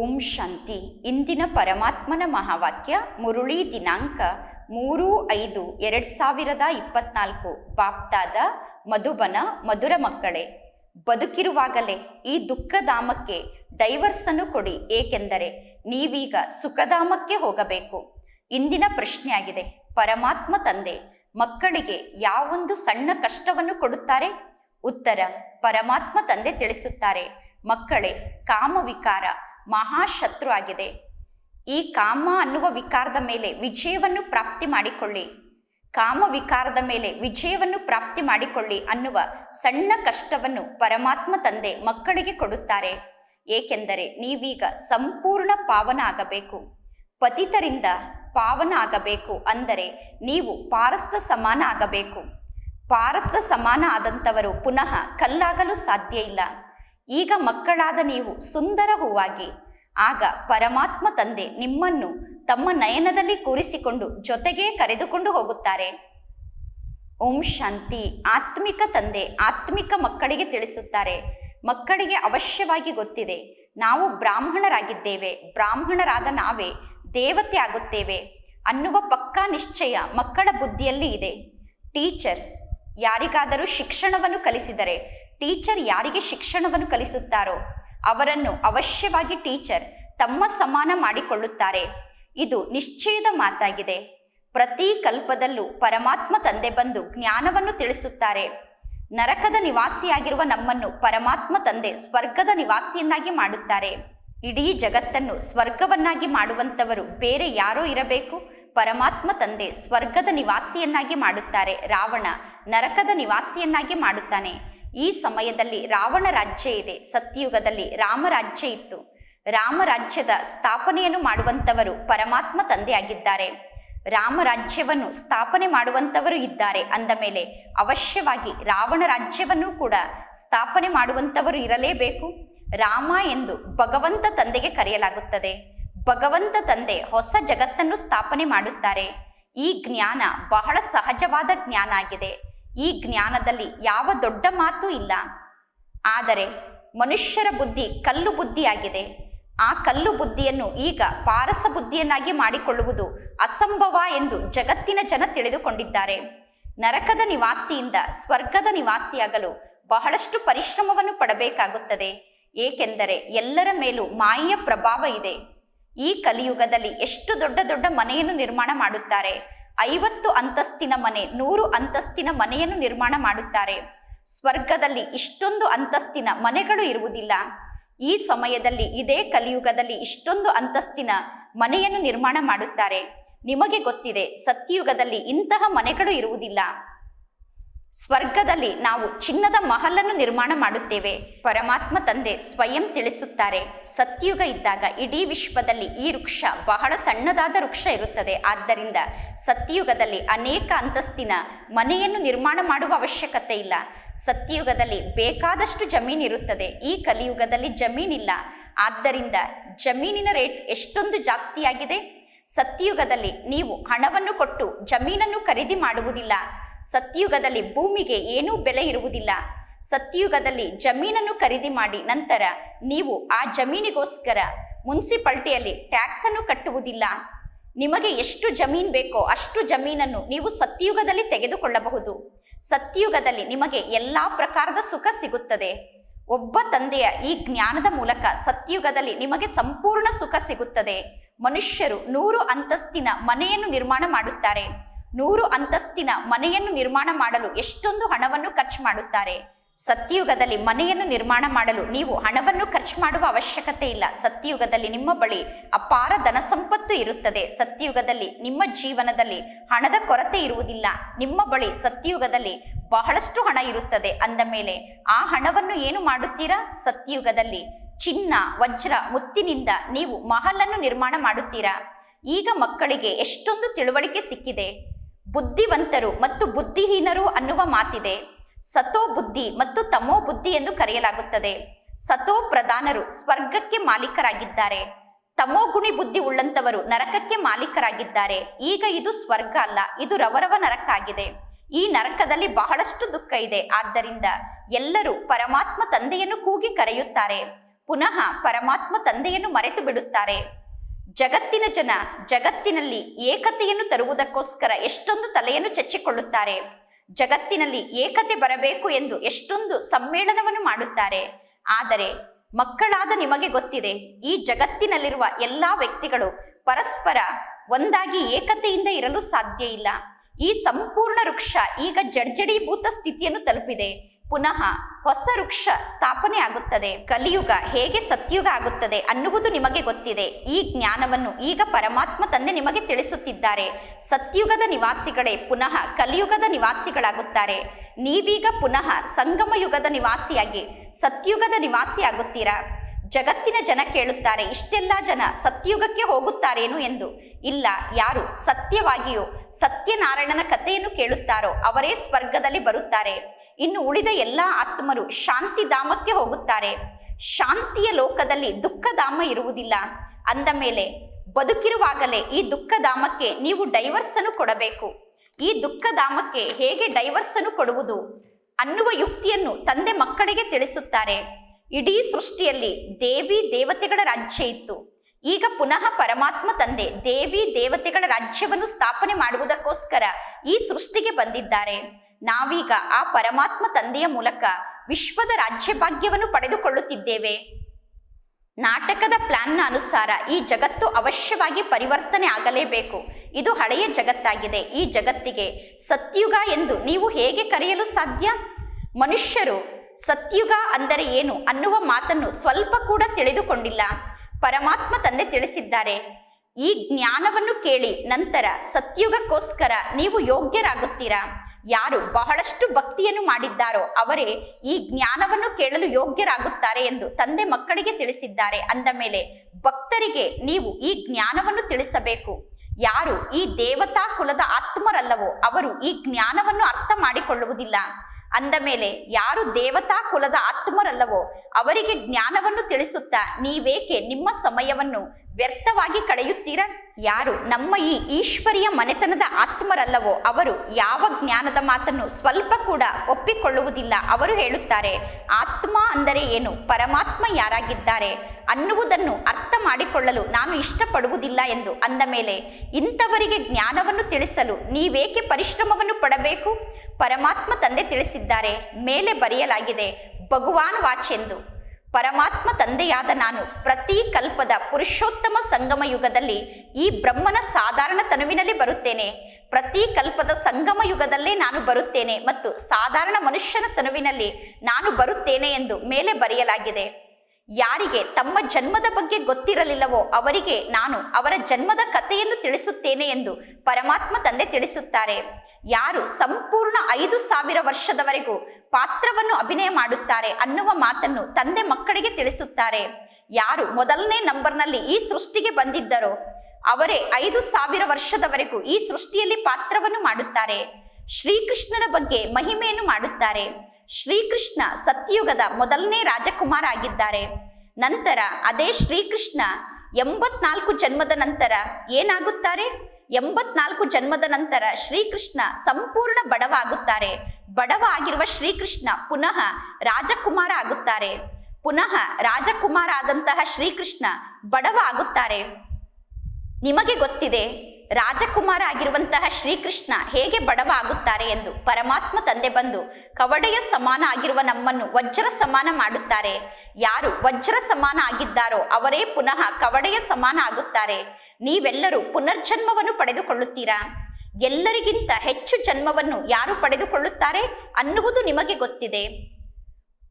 ಓಂ ಶಾಂತಿ. ಇಂದಿನ ಪರಮಾತ್ಮನ ಮಹಾವಾಕ್ಯ ಮುರುಳಿ ದಿನಾಂಕ ಮೂರು ಐದು ಎರಡು ಸಾವಿರದ ಇಪ್ಪತ್ನಾಲ್ಕು. ಬಾಪ್ತಾದ, ಮಧುಬನ, ಮಧುರ ಮಕ್ಕಳೇ, ಬದುಕಿರುವಾಗಲೇ ಈ ದುಃಖಧಾಮಕ್ಕೆ ಡೈವರ್ಸನ್ನು ಕೊಡಿ. ಏಕೆಂದರೆ ನೀವೀಗ ಸುಖಧಾಮಕ್ಕೆ ಹೋಗಬೇಕು. ಇಂದಿನ ಪ್ರಶ್ನೆಯಾಗಿದೆ, ಪರಮಾತ್ಮ ತಂದೆ ಮಕ್ಕಳಿಗೆ ಯಾವೊಂದು ಸಣ್ಣ ಕಷ್ಟವನ್ನು ಕೊಡುತ್ತಾರೆ? ಉತ್ತರ, ಪರಮಾತ್ಮ ತಂದೆ ತಿಳಿಸುತ್ತಾರೆ, ಮಕ್ಕಳೇ, ಕಾಮವಿಕಾರ. ಮಹಾಶತ್ರು ಆಗಿದೆ ಈ ಕಾಮ ಅನ್ನುವ ವಿಕಾರದ ಮೇಲೆ ವಿಜಯವನ್ನು ಪ್ರಾಪ್ತಿ ಮಾಡಿಕೊಳ್ಳಿ. ಕಾಮ ವಿಕಾರದ ಮೇಲೆ ವಿಜಯವನ್ನು ಪ್ರಾಪ್ತಿ ಮಾಡಿಕೊಳ್ಳಿ ಅನ್ನುವ ಸಣ್ಣ ಕಷ್ಟವನ್ನು ಪರಮಾತ್ಮ ತಂದೆ ಮಕ್ಕಳಿಗೆ ಕೊಡುತ್ತಾರೆ. ಏಕೆಂದರೆ ನೀವೀಗ ಸಂಪೂರ್ಣ ಪಾವನ ಆಗಬೇಕು ಪತಿತರಿಂದ ಪಾವನ ಆಗಬೇಕು ಅಂದರೆ ನೀವು ಪಾರಸ್ತ ಸಮಾನ ಆಗಬೇಕು. ಪಾರಸ್ತ ಸಮಾನ ಆದಂಥವರು ಪುನಃ ಕಲ್ಲಾಗಲು ಸಾಧ್ಯ ಇಲ್ಲ. ಈಗ ಮಕ್ಕಳಾದ ನೀವು ಸುಂದರ ಹೂವಾಗಿ. ಆಗ ಪರಮಾತ್ಮ ತಂದೆ ನಿಮ್ಮನ್ನು ತಮ್ಮ ನಯನದಲ್ಲಿ ಕೂರಿಸಿಕೊಂಡು ಜೊತೆಗೇ ಕರೆದುಕೊಂಡು ಹೋಗುತ್ತಾರೆ. ಓಂ ಶಾಂತಿ ಆತ್ಮಿಕ ತಂದೆ ಆತ್ಮಿಕ ಮಕ್ಕಳಿಗೆ ತಿಳಿಸುತ್ತಾರೆ. ಮಕ್ಕಳಿಗೆ ಅವಶ್ಯವಾಗಿ ಗೊತ್ತಿದೆ. ನಾವು ಬ್ರಾಹ್ಮಣರಾಗಿದ್ದೇವೆ. ಬ್ರಾಹ್ಮಣರಾದ ನಾವೇ ದೇವತೆ ಆಗುತ್ತೇವೆ. ಅನ್ನುವ ಪಕ್ಕಾ ನಿಶ್ಚಯ ಮಕ್ಕಳ ಬುದ್ಧಿಯಲ್ಲಿ ಇದೆ. ಟೀಚರ್, ಯಾರಿಗಾದರೂ ಶಿಕ್ಷಣವನ್ನು ಕಲಿಸಿದರೆ ಟೀಚರ್ ಯಾರಿಗೆ ಶಿಕ್ಷಣವನ್ನು ಕಲಿಸುತ್ತಾರೋ ಅವರನ್ನು ಅವಶ್ಯವಾಗಿ ಟೀಚರ್ ತಮ್ಮ ಸಮಾನ ಮಾಡಿಕೊಳ್ಳುತ್ತಾರೆ. ಇದು ನಿಶ್ಚಯದ ಮಾತಾಗಿದೆ. ಪ್ರತಿ ಕಲ್ಪದಲ್ಲೂ ಪರಮಾತ್ಮ ತಂದೆ ಬಂದು ಜ್ಞಾನವನ್ನು ತಿಳಿಸುತ್ತಾರೆ. ನರಕದ ನಿವಾಸಿಯಾಗಿರುವ ನಮ್ಮನ್ನು ಪರಮಾತ್ಮ ತಂದೆ ಸ್ವರ್ಗದ ನಿವಾಸಿಯನ್ನಾಗಿ ಮಾಡುತ್ತಾರೆ. ಇಡೀ ಜಗತ್ತನ್ನು ಸ್ವರ್ಗವನ್ನಾಗಿ ಮಾಡುವಂಥವರು ಬೇರೆ ಯಾರೋ ಇರಬೇಕು? ಪರಮಾತ್ಮ ತಂದೆ ಸ್ವರ್ಗದ ನಿವಾಸಿಯನ್ನಾಗಿ ಮಾಡುತ್ತಾರೆ. ರಾವಣ ನರಕದ ನಿವಾಸಿಯನ್ನಾಗಿ ಮಾಡುತ್ತಾನೆ. ಈ ಸಮಯದಲ್ಲಿ ರಾವಣ ರಾಜ್ಯ ಇದೆ ಸತ್ಯಯುಗದಲ್ಲಿ ರಾಮರಾಜ್ಯ ಇತ್ತು. ರಾಮರಾಜ್ಯದ ಸ್ಥಾಪನೆಯನ್ನು ಮಾಡುವಂಥವರು ಪರಮಾತ್ಮ ತಂದೆಯಾಗಿದ್ದಾರೆ. ರಾಮರಾಜ್ಯವನ್ನು ಸ್ಥಾಪನೆ ಮಾಡುವಂಥವರು ಇದ್ದಾರೆ ಅಂದ ಮೇಲೆ ಅವಶ್ಯವಾಗಿ ರಾವಣ ರಾಜ್ಯವನ್ನು ಕೂಡ ಸ್ಥಾಪನೆ ಮಾಡುವಂಥವರು ಇರಲೇಬೇಕು. ರಾಮ ಎಂದು ಭಗವಂತ ತಂದೆಗೆ ಕರೆಯಲಾಗುತ್ತದೆ. ಭಗವಂತ ತಂದೆ ಹೊಸ ಜಗತ್ತನ್ನು ಸ್ಥಾಪನೆ ಮಾಡುತ್ತಾರೆ. ಈ ಜ್ಞಾನ ಬಹಳ ಸಹಜವಾದ ಜ್ಞಾನ ಆಗಿದೆ. ಈ ಜ್ಞಾನದಲ್ಲಿ ಯಾವ ದೊಡ್ಡ ಮಾತು ಇಲ್ಲ. ಆದರೆ ಮನುಷ್ಯರ ಬುದ್ಧಿ ಕಲ್ಲು ಬುದ್ಧಿಯಾಗಿದೆ. ಆ ಕಲ್ಲು ಬುದ್ಧಿಯನ್ನು ಈಗ ಪಾರಸ ಬುದ್ಧಿಯನ್ನಾಗಿ ಮಾಡಿಕೊಳ್ಳುವುದು ಅಸಂಭವ ಎಂದು ಜಗತ್ತಿನ ಜನ ತಿಳಿದುಕೊಂಡಿದ್ದಾರೆ. ನರಕದ ನಿವಾಸಿಯಿಂದ ಸ್ವರ್ಗದ ನಿವಾಸಿಯಾಗಲು ಬಹಳಷ್ಟು ಪರಿಶ್ರಮವನ್ನು ಪಡಬೇಕಾಗುತ್ತದೆ. ಏಕೆಂದರೆ ಎಲ್ಲರ ಮೇಲೂ ಮಾಯೆಯ ಪ್ರಭಾವ ಇದೆ. ಈ ಕಲಿಯುಗದಲ್ಲಿ ಎಷ್ಟು ದೊಡ್ಡ ದೊಡ್ಡ ಮನೆಯನ್ನು ನಿರ್ಮಾಣ ಮಾಡುತ್ತಾರೆ. ಐವತ್ತು ಅಂತಸ್ತಿನ ಮನೆ, ನೂರು ಅಂತಸ್ತಿನ ಮನೆಯನ್ನು ನಿರ್ಮಾಣ ಮಾಡುತ್ತಾರೆ. ಸ್ವರ್ಗದಲ್ಲಿ ಇಷ್ಟೊಂದು ಅಂತಸ್ತಿನ ಮನೆಗಳು ಇರುವುದಿಲ್ಲ. ಈ ಸಮಯದಲ್ಲಿ ಇದೇ ಕಲಿಯುಗದಲ್ಲಿ ಇಷ್ಟೊಂದು ಅಂತಸ್ತಿನ ಮನೆಯನ್ನು ನಿರ್ಮಾಣ ಮಾಡುತ್ತಾರೆ. ನಿಮಗೆ ಗೊತ್ತಿದೆ ಸತ್ಯಯುಗದಲ್ಲಿ ಇಂತಹ ಮನೆಗಳು ಇರುವುದಿಲ್ಲ. ಸ್ವರ್ಗದಲ್ಲಿ ನಾವು ಚಿನ್ನದ ಮಹಲನ್ನು ನಿರ್ಮಾಣ ಮಾಡುತ್ತೇವೆ. ಪರಮಾತ್ಮ ತಂದೆ ಸ್ವಯಂ ತಿಳಿಸುತ್ತಾರೆ. ಸತ್ಯುಗ ಇದ್ದಾಗ ಇಡೀ ವಿಶ್ವದಲ್ಲಿ ಈ ವೃಕ್ಷ ಬಹಳ ಸಣ್ಣದಾದ ವೃಕ್ಷ ಇರುತ್ತದೆ. ಆದ್ದರಿಂದ ಸತ್ಯುಗದಲ್ಲಿ ಅನೇಕ ಅಂತಸ್ತಿನ ಮನೆಯನ್ನು ನಿರ್ಮಾಣ ಮಾಡುವ ಅವಶ್ಯಕತೆ ಇಲ್ಲ. ಸತ್ಯುಗದಲ್ಲಿ ಬೇಕಾದಷ್ಟು ಜಮೀನು ಇರುತ್ತದೆ. ಈ ಕಲಿಯುಗದಲ್ಲಿ ಜಮೀನಿಲ್ಲ. ಆದ್ದರಿಂದ ಜಮೀನಿನ ರೇಟ್ ಎಷ್ಟೊಂದು ಜಾಸ್ತಿಯಾಗಿದೆ. ಸತ್ಯುಗದಲ್ಲಿ ನೀವು ಹಣವನ್ನು ಕೊಟ್ಟು ಜಮೀನನ್ನು ಖರೀದಿ ಮಾಡುವುದಿಲ್ಲ. ಸತ್ಯಯುಗದಲ್ಲಿ ಭೂಮಿಗೆ ಏನೂ ಬೆಲೆ ಇರುವುದಿಲ್ಲ. ಸತ್ಯುಗದಲ್ಲಿ ಜಮೀನನ್ನು ಖರೀದಿ ಮಾಡಿ ನಂತರ ನೀವು ಆ ಜಮೀನಿಗೋಸ್ಕರ ಮುನ್ಸಿಪಾಲ್ಟಿಯಲ್ಲಿ ಟ್ಯಾಕ್ಸ್ ಅನ್ನು ಕಟ್ಟುವುದಿಲ್ಲ. ನಿಮಗೆ ಎಷ್ಟು ಜಮೀನು ಬೇಕೋ ಅಷ್ಟು ಜಮೀನನ್ನು ನೀವು ಸತ್ಯುಗದಲ್ಲಿ ತೆಗೆದುಕೊಳ್ಳಬಹುದು. ಸತ್ಯುಗದಲ್ಲಿ ನಿಮಗೆ ಎಲ್ಲ ಪ್ರಕಾರದ ಸುಖ ಸಿಗುತ್ತದೆ. ಒಬ್ಬ ತಂದೆಯ ಈ ಜ್ಞಾನದ ಮೂಲಕ ಸತ್ಯಯುಗದಲ್ಲಿ ನಿಮಗೆ ಸಂಪೂರ್ಣ ಸುಖ ಸಿಗುತ್ತದೆ. ಮನುಷ್ಯರು ನೂರು ಅಂತಸ್ತಿನ ಮನೆಯನ್ನು ನಿರ್ಮಾಣ ಮಾಡುತ್ತಾರೆ. ನೂರು ಅಂತಸ್ತಿನ ಮನೆಯನ್ನು ನಿರ್ಮಾಣ ಮಾಡಲು ಎಷ್ಟೊಂದು ಹಣವನ್ನು ಖರ್ಚು ಮಾಡುತ್ತಾರೆ. ಸತ್ಯಯುಗದಲ್ಲಿ ಮನೆಯನ್ನು ನಿರ್ಮಾಣ ಮಾಡಲು ನೀವು ಹಣವನ್ನು ಖರ್ಚು ಮಾಡುವ ಅವಶ್ಯಕತೆ ಇಲ್ಲ. ಸತ್ಯಯುಗದಲ್ಲಿ ನಿಮ್ಮ ಬಳಿ ಅಪಾರ ಧನ ಸಂಪತ್ತು ಇರುತ್ತದೆ. ಸತ್ಯಯುಗದಲ್ಲಿ ನಿಮ್ಮ ಜೀವನದಲ್ಲಿ ಹಣದ ಕೊರತೆ ಇರುವುದಿಲ್ಲ. ನಿಮ್ಮ ಬಳಿ ಸತ್ಯಯುಗದಲ್ಲಿ ಬಹಳಷ್ಟು ಹಣ ಇರುತ್ತದೆ. ಅಂದ ಮೇಲೆ, ಆ ಹಣವನ್ನು ಏನು ಮಾಡುತ್ತೀರಾ? ಸತ್ಯಯುಗದಲ್ಲಿ ಚಿನ್ನ, ವಜ್ರ, ಮುತ್ತಿನಿಂದ ನೀವು ಮಹಲನ್ನು ನಿರ್ಮಾಣ ಮಾಡುತ್ತೀರಾ? ಈಗ ಮಕ್ಕಳಿಗೆ ಎಷ್ಟೊಂದು ತಿಳುವಳಿಕೆ ಸಿಕ್ಕಿದೆ. ಬುದ್ಧಿವಂತರು ಮತ್ತು ಬುದ್ಧಿಹೀನರು ಅನ್ನುವ ಮಾತಿದೆ. ಸತೋ ಬುದ್ಧಿ ಮತ್ತು ತಮೋ ಬುದ್ಧಿ ಎಂದು ಕರೆಯಲಾಗುತ್ತದೆ. ಸತೋ ಪ್ರಧಾನರು ಸ್ವರ್ಗಕ್ಕೆ ಮಾಲೀಕರಾಗಿದ್ದಾರೆ. ತಮೋಗುಣಿ ಬುದ್ಧಿ ಉಳ್ಳಂತವರು ನರಕಕ್ಕೆ ಮಾಲೀಕರಾಗಿದ್ದಾರೆ. ಈಗ ಇದು ಸ್ವರ್ಗ ಅಲ್ಲ, ಇದು ರವರವ ನರಕ ಆಗಿದೆ ಈ ನರಕದಲ್ಲಿ ಬಹಳಷ್ಟು ದುಃಖ ಇದೆ. ಆದ್ದರಿಂದ ಎಲ್ಲರೂ ಪರಮಾತ್ಮ ತಂದೆಯನ್ನು ಕೂಗಿ ಕರೆಯುತ್ತಾರೆ. ಪುನಃ ಪರಮಾತ್ಮ ತಂದೆಯನ್ನು ಮರೆತು ಬಿಡುತ್ತಾರೆ ಜಗತ್ತಿನ ಜನ ಜಗತ್ತಿನಲ್ಲಿ ಏಕತೆಯನ್ನು ತರುವುದಕ್ಕೋಸ್ಕರ ಎಷ್ಟೊಂದು ತಲೆಯನ್ನು ಚಚ್ಚಿಕೊಳ್ಳುತ್ತಾರೆ. ಜಗತ್ತಿನಲ್ಲಿ ಏಕತೆ ಬರಬೇಕು ಎಂದು ಎಷ್ಟೊಂದು ಸಮ್ಮೇಳನವನ್ನು ಮಾಡುತ್ತಾರೆ. ಆದರೆ ಮಕ್ಕಳಾದ ನಿಮಗೆ ಗೊತ್ತಿದೆ, ಈ ಜಗತ್ತಿನಲ್ಲಿರುವ ಎಲ್ಲಾ ವ್ಯಕ್ತಿಗಳು ಪರಸ್ಪರ ಒಂದಾಗಿ ಏಕತೆಯಿಂದ ಇರಲು ಸಾಧ್ಯ ಇಲ್ಲ. ಈ ಸಂಪೂರ್ಣ ವೃಕ್ಷ ಈಗ ಜರ್ಜಡೀಭೂತ ಸ್ಥಿತಿಯನ್ನು ತಲುಪಿದೆ. ಪುನಃ ಹೊಸ ವೃಕ್ಷ ಸ್ಥಾಪನೆ ಆಗುತ್ತದೆ. ಕಲಿಯುಗ ಹೇಗೆ ಸತ್ಯುಗ ಆಗುತ್ತದೆ ಅನ್ನುವುದು ನಿಮಗೆ ಗೊತ್ತಿದೆ. ಈ ಜ್ಞಾನವನ್ನು ಈಗ ಪರಮಾತ್ಮ ತಂದೆ ನಿಮಗೆ ತಿಳಿಸುತ್ತಿದ್ದಾರೆ. ಸತ್ಯುಗದ ನಿವಾಸಿಗಳೇ ಪುನಃ ಕಲಿಯುಗದ ನಿವಾಸಿಗಳಾಗುತ್ತಾರೆ. ನೀವೀಗ ಪುನಃ ಸಂಗಮ ಯುಗದ ನಿವಾಸಿಯಾಗಿ ಸತ್ಯುಗದ ನಿವಾಸಿ ಆಗುತ್ತೀರಾ? ಜಗತ್ತಿನ ಜನ ಕೇಳುತ್ತಾರೆ, ಇಷ್ಟೆಲ್ಲ ಜನ ಸತ್ಯುಗಕ್ಕೆ ಹೋಗುತ್ತಾರೇನು ಎಂದು. ಇಲ್ಲ, ಯಾರು ಸತ್ಯವಾಗಿಯೂ ಸತ್ಯನಾರಾಯಣನ ಕಥೆಯನ್ನು ಕೇಳುತ್ತಾರೋ ಅವರೇ ಸ್ವರ್ಗದಲ್ಲಿ ಬರುತ್ತಾರೆ. ಇನ್ನು ಉಳಿದ ಎಲ್ಲ ಆತ್ಮರು ಶಾಂತಿಧಾಮಕ್ಕೆ ಹೋಗುತ್ತಾರೆ. ಶಾಂತಿಯ ಲೋಕದಲ್ಲಿ ದುಃಖಧಾಮ ಇರುವುದಿಲ್ಲ. ಅಂದ ಮೇಲೆ, ಬದುಕಿರುವಾಗಲೇ ಈ ದುಃಖಧಾಮಕ್ಕೆ ನೀವು ಡೈವರ್ಸ್ ಅನ್ನು ಕೊಡಬೇಕು. ಈ ದುಃಖಧಾಮಕ್ಕೆ ಹೇಗೆ ಡೈವರ್ಸ್ ಅನ್ನು ಕೊಡುವುದು? ಅನ್ನುವ ಯುಕ್ತಿಯನ್ನು ತಂದೆ ಮಕ್ಕಳಿಗೆ ತಿಳಿಸುತ್ತಾರೆ. ಇಡೀ ಸೃಷ್ಟಿಯಲ್ಲಿ ದೇವಿ ದೇವತೆಗಳ ರಾಜ್ಯ ಇತ್ತು. ಈಗ ಪುನಃ ಪರಮಾತ್ಮ ತಂದೆ ದೇವಿ ದೇವತೆಗಳ ರಾಜ್ಯವನ್ನು ಸ್ಥಾಪನೆ ಮಾಡುವುದಕ್ಕೋಸ್ಕರ ಈ ಸೃಷ್ಟಿಗೆ ಬಂದಿದ್ದಾರೆ. ನಾವೀಗ ಆ ಪರಮಾತ್ಮ ತಂದೆಯ ಮೂಲಕ ವಿಶ್ವದ ರಾಜ್ಯ ಭಾಗ್ಯವನ್ನು ಪಡೆದುಕೊಳ್ಳುತ್ತಿದ್ದೇವೆ. ನಾಟಕದ ಪ್ಲಾನ್ನ ಅನುಸಾರ ಈ ಜಗತ್ತು ಅವಶ್ಯವಾಗಿ ಪರಿವರ್ತನೆ ಆಗಲೇಬೇಕು. ಇದು ಹಳೆಯ ಜಗತ್ತಾಗಿದೆ. ಈ ಜಗತ್ತಿಗೆ ಸತ್ಯುಗ ಎಂದು ನೀವು ಹೇಗೆ ಕರೆಯಲು ಸಾಧ್ಯ? ಮನುಷ್ಯರು ಸತ್ಯುಗ ಅಂದರೆ ಏನು ಅನ್ನುವ ಮಾತನ್ನು ಸ್ವಲ್ಪ ಕೂಡ ತಿಳಿದುಕೊಂಡಿಲ್ಲ. ಪರಮಾತ್ಮ ತಂದೆ ತಿಳಿಸಿದ್ದಾರೆ. ಈ ಜ್ಞಾನವನ್ನು ಕೇಳಿ ನಂತರ ಸತ್ಯುಗಕ್ಕೋಸ್ಕರ ನೀವು ಯೋಗ್ಯರಾಗುತ್ತೀರಾ? ಯಾರು ಬಹಳಷ್ಟು ಭಕ್ತಿಯನ್ನು ಮಾಡಿದ್ದಾರೋ ಅವರೇ ಈ ಜ್ಞಾನವನ್ನು ಕೇಳಲು ಯೋಗ್ಯರಾಗುತ್ತಾರೆ ಎಂದು ತಂದೆ ಮಕ್ಕಳಿಗೆ ತಿಳಿಸಿದ್ದಾರೆ. ಅಂದ ಮೇಲೆ, ಭಕ್ತರಿಗೆ ನೀವು ಈ ಜ್ಞಾನವನ್ನು ತಿಳಿಸಬೇಕು. ಯಾರು ಈ ದೇವತಾ ಕುಲದ ಆತ್ಮರಲ್ಲವೋ ಅವರು ಈ ಜ್ಞಾನವನ್ನು ಅರ್ಥ ಮಾಡಿಕೊಳ್ಳುವುದಿಲ್ಲ. ಅಂದ ಮೇಲೆ, ಯಾರು ದೇವತಾ ಕುಲದ ಆತ್ಮರಲ್ಲವೋ, ಅವರಿಗೆ ಜ್ಞಾನವನ್ನು ತಿಳಿಸುತ್ತಾ, ನೀವೇಕೆ ನಿಮ್ಮ ಸಮಯವನ್ನು ವ್ಯರ್ಥವಾಗಿ ಕಳೆಯುತ್ತೀರಾ? ಯಾರು ನಮ್ಮ ಈ ಈಶ್ವರಿಯ ಮನೆತನದ ಆತ್ಮರಲ್ಲವೋ, ಅವರು ಯಾವ ಜ್ಞಾನದ ಮಾತನ್ನು ಸ್ವಲ್ಪ ಕೂಡ ಒಪ್ಪಿಕೊಳ್ಳುವುದಿಲ್ಲ, ಅವರು ಹೇಳುತ್ತಾರೆ. ಆತ್ಮ ಅಂದರೆ ಏನು? ಪರಮಾತ್ಮ ಯಾರಾಗಿದ್ದಾರೆ? ಅನ್ನುವುದನ್ನು ಅರ್ಥ ಮಾಡಿಕೊಳ್ಳಲು ನಾನು ಇಷ್ಟಪಡುವುದಿಲ್ಲ, ಎಂದು ಅಂದ ಮೇಲೆ, ಇಂಥವರಿಗೆ ಜ್ಞಾನವನ್ನು ತಿಳಿಸಲು ನೀವೇಕೆ ಪರಿಶ್ರಮವನ್ನು ಪಡಬೇಕು? ಪರಮಾತ್ಮ ತಂದೆ ತಿಳಿಸಿದ್ದಾರೆ, ಮೇಲೆ ಬರೆಯಲಾಗಿದೆ, ಭಗವಾನ್ ವಾಚ್ ಎಂದು. ಪರಮಾತ್ಮ ತಂದೆಯಾದ ನಾನು ಪ್ರತಿ ಕಲ್ಪದ ಪುರುಷೋತ್ತಮ ಸಂಗಮ ಯುಗದಲ್ಲಿ ಈ ಬ್ರಹ್ಮನ ಸಾಧಾರಣ ತನುವಿನಲ್ಲಿ ಬರುತ್ತೇನೆ. ಪ್ರತಿ ಕಲ್ಪದ ಸಂಗಮ ಯುಗದಲ್ಲೇ ನಾನು ಬರುತ್ತೇನೆ ಮತ್ತು ಸಾಧಾರಣ ಮನುಷ್ಯನ ತನುವಿನಲ್ಲಿ ನಾನು ಬರುತ್ತೇನೆ ಎಂದು ಮೇಲೆ ಬರೆಯಲಾಗಿದೆ. ಯಾರಿಗೆ ತಮ್ಮ ಜನ್ಮದ ಬಗ್ಗೆ ಗೊತ್ತಿರಲಿಲ್ಲವೋ ಅವರಿಗೆ ನಾನು ಅವರ ಜನ್ಮದ ಕಥೆಯನ್ನು ತಿಳಿಸುತ್ತೇನೆ ಎಂದು ಪರಮಾತ್ಮ ತಂದೆ ತಿಳಿಸುತ್ತಾರೆ. ಯಾರು ಸಂಪೂರ್ಣ ಐದು ಸಾವಿರ ವರ್ಷದವರೆಗೂ ಪಾತ್ರವನ್ನು ಅಭಿನಯ ಮಾಡುತ್ತಾರೆ ಅನ್ನುವ ಮಾತನ್ನು ತಂದೆ ಮಕ್ಕಳಿಗೆ ತಿಳಿಸುತ್ತಾರೆ. ಯಾರು ಮೊದಲನೇ ನಂಬರ್ನಲ್ಲಿ ಈ ಸೃಷ್ಟಿಗೆ ಬಂದಿದ್ದರೋ, ಅವರೇ ಐದು ಸಾವಿರ ವರ್ಷದವರೆಗೂ ಈ ಸೃಷ್ಟಿಯಲ್ಲಿ ಪಾತ್ರವನ್ನು ಮಾಡುತ್ತಾರೆ. ಶ್ರೀಕೃಷ್ಣನ ಬಗ್ಗೆ ಮಹಿಮೆಯನ್ನು ಮಾಡುತ್ತಾರೆ. ಶ್ರೀಕೃಷ್ಣ ಸತ್ಯುಗದ ಮೊದಲನೇ ರಾಜಕುಮಾರ ಆಗಿದ್ದಾರೆ ನಂತರ ಅದೇ ಶ್ರೀಕೃಷ್ಣ ಎಂಬತ್ನಾಲ್ಕು ಜನ್ಮದ ನಂತರ ಏನಾಗುತ್ತಾರೆ? ಎಂಬತ್ನಾಲ್ಕು ಜನ್ಮದ ನಂತರ ಶ್ರೀಕೃಷ್ಣ ಸಂಪೂರ್ಣ ಬಡವ ಆಗುತ್ತಾರೆ ಬಡವ ಆಗಿರುವ ಶ್ರೀಕೃಷ್ಣ ಪುನಃ ರಾಜಕುಮಾರ ಆಗುತ್ತಾರೆ. ಪುನಃ ರಾಜಕುಮಾರ ಆದಂತಹ ಶ್ರೀಕೃಷ್ಣ ಬಡವ ಆಗುತ್ತಾರೆ ನಿಮಗೆ ಗೊತ್ತಿದೆ, ರಾಜಕುಮಾರ ಆಗಿರುವಂತಹ ಶ್ರೀಕೃಷ್ಣ ಹೇಗೆ ಬಡವ ಆಗುತ್ತಾರೆ ಎಂದು ಪರಮಾತ್ಮ ತಂದೆ ಬಂದು ಕವಡೆಯ ಸಮಾನ ಆಗಿರುವ ನಮ್ಮನ್ನು ವಜ್ರ ಸಮಾನ ಮಾಡುತ್ತಾರೆ. ಯಾರು ವಜ್ರ ಸಮಾನ ಆಗಿದ್ದಾರೋ ಅವರೇ ಪುನಃ ಕವಡೆಯ ಸಮಾನ ಆಗುತ್ತಾರೆ. ನೀವೆಲ್ಲರೂ ಪುನರ್ಜನ್ಮವನ್ನು ಪಡೆದುಕೊಳ್ಳುತ್ತೀರಾ? ಎಲ್ಲರಿಗಿಂತ ಹೆಚ್ಚು ಜನ್ಮವನ್ನು ಯಾರು ಪಡೆದುಕೊಳ್ಳುತ್ತಾರೆ ಅನ್ನುವುದು ನಿಮಗೆ ಗೊತ್ತಿದೆ.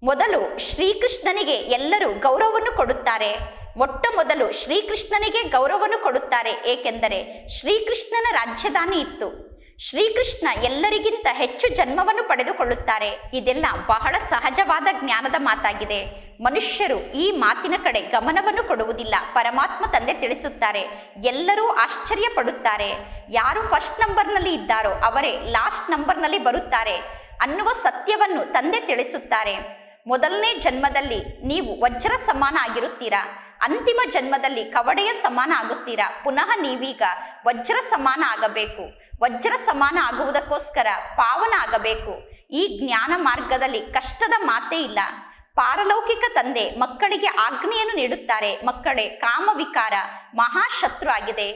ಮೊದಲು ಶ್ರೀಕೃಷ್ಣನಿಗೆ ಎಲ್ಲರೂ ಗೌರವವನ್ನು ಕೊಡುತ್ತಾರೆ. ಮೊಟ್ಟ ಮೊದಲು ಶ್ರೀಕೃಷ್ಣನಿಗೆ ಗೌರವವನ್ನು ಕೊಡುತ್ತಾರೆ. ಏಕೆಂದರೆ ಶ್ರೀಕೃಷ್ಣನ ರಾಜ್ಯದಾನಿ ಇತ್ತು. ಶ್ರೀಕೃಷ್ಣ ಎಲ್ಲರಿಗಿಂತ ಹೆಚ್ಚು ಜನ್ಮವನ್ನು ಪಡೆದುಕೊಳ್ಳುತ್ತಾರೆ. ಇದೆಲ್ಲ ಬಹಳ ಸಹಜವಾದ ಜ್ಞಾನದ ಮಾತಾಗಿದೆ. ಮನುಷ್ಯರು ಈ ಮಾತಿನ ಕಡೆ ಗಮನವನ್ನು ಕೊಡುವುದಿಲ್ಲ. ಪರಮಾತ್ಮ ತಂದೆ ತಿಳಿಸುತ್ತಾರೆ, ಎಲ್ಲರೂ ಆಶ್ಚರ್ಯ ಪಡುತ್ತಾರೆ ಯಾರು ಫಸ್ಟ್ ನಂಬರ್ನಲ್ಲಿ ಇದ್ದಾರೋ ಅವರೇ ಲಾಸ್ಟ್ ನಂಬರ್ನಲ್ಲಿ ಬರುತ್ತಾರೆ ಅನ್ನುವ ಸತ್ಯವನ್ನು ತಂದೆ ತಿಳಿಸುತ್ತಾರೆ. ಮೊದಲನೇ ಜನ್ಮದಲ್ಲಿ ನೀವು ವಜ್ರ ಸಮಾನ ಆಗಿರುತ್ತೀರಾ? ಅಂತಿಮ ಜನ್ಮದಲ್ಲಿ ಕವಡೆಯ ಸಮಾನ ಆಗುತ್ತೀರಾ? ಪುನಃ ನೀವೀಗ ವಜ್ರ ಸಮಾನ ಆಗಬೇಕು. ವಜ್ರ ಸಮಾನ ಆಗುವುದಕ್ಕೋಸ್ಕರ ಪಾವನ ಆಗಬೇಕು. ಈ ಜ್ಞಾನ ಮಾರ್ಗದಲ್ಲಿ ಕಷ್ಟದ ಮಾತೇ ಇಲ್ಲ. ಪಾರಲೌಕಿಕ ತಂದೆ ಮಕ್ಕಳಿಗೆ ಆಜ್ಞೆಯನ್ನು ನೀಡುತ್ತಾರೆ. ಮಕ್ಕಳೇ, ಕಾಮವಿಕಾರ ಮಹಾಶತ್ರು ಆಗಿದೆ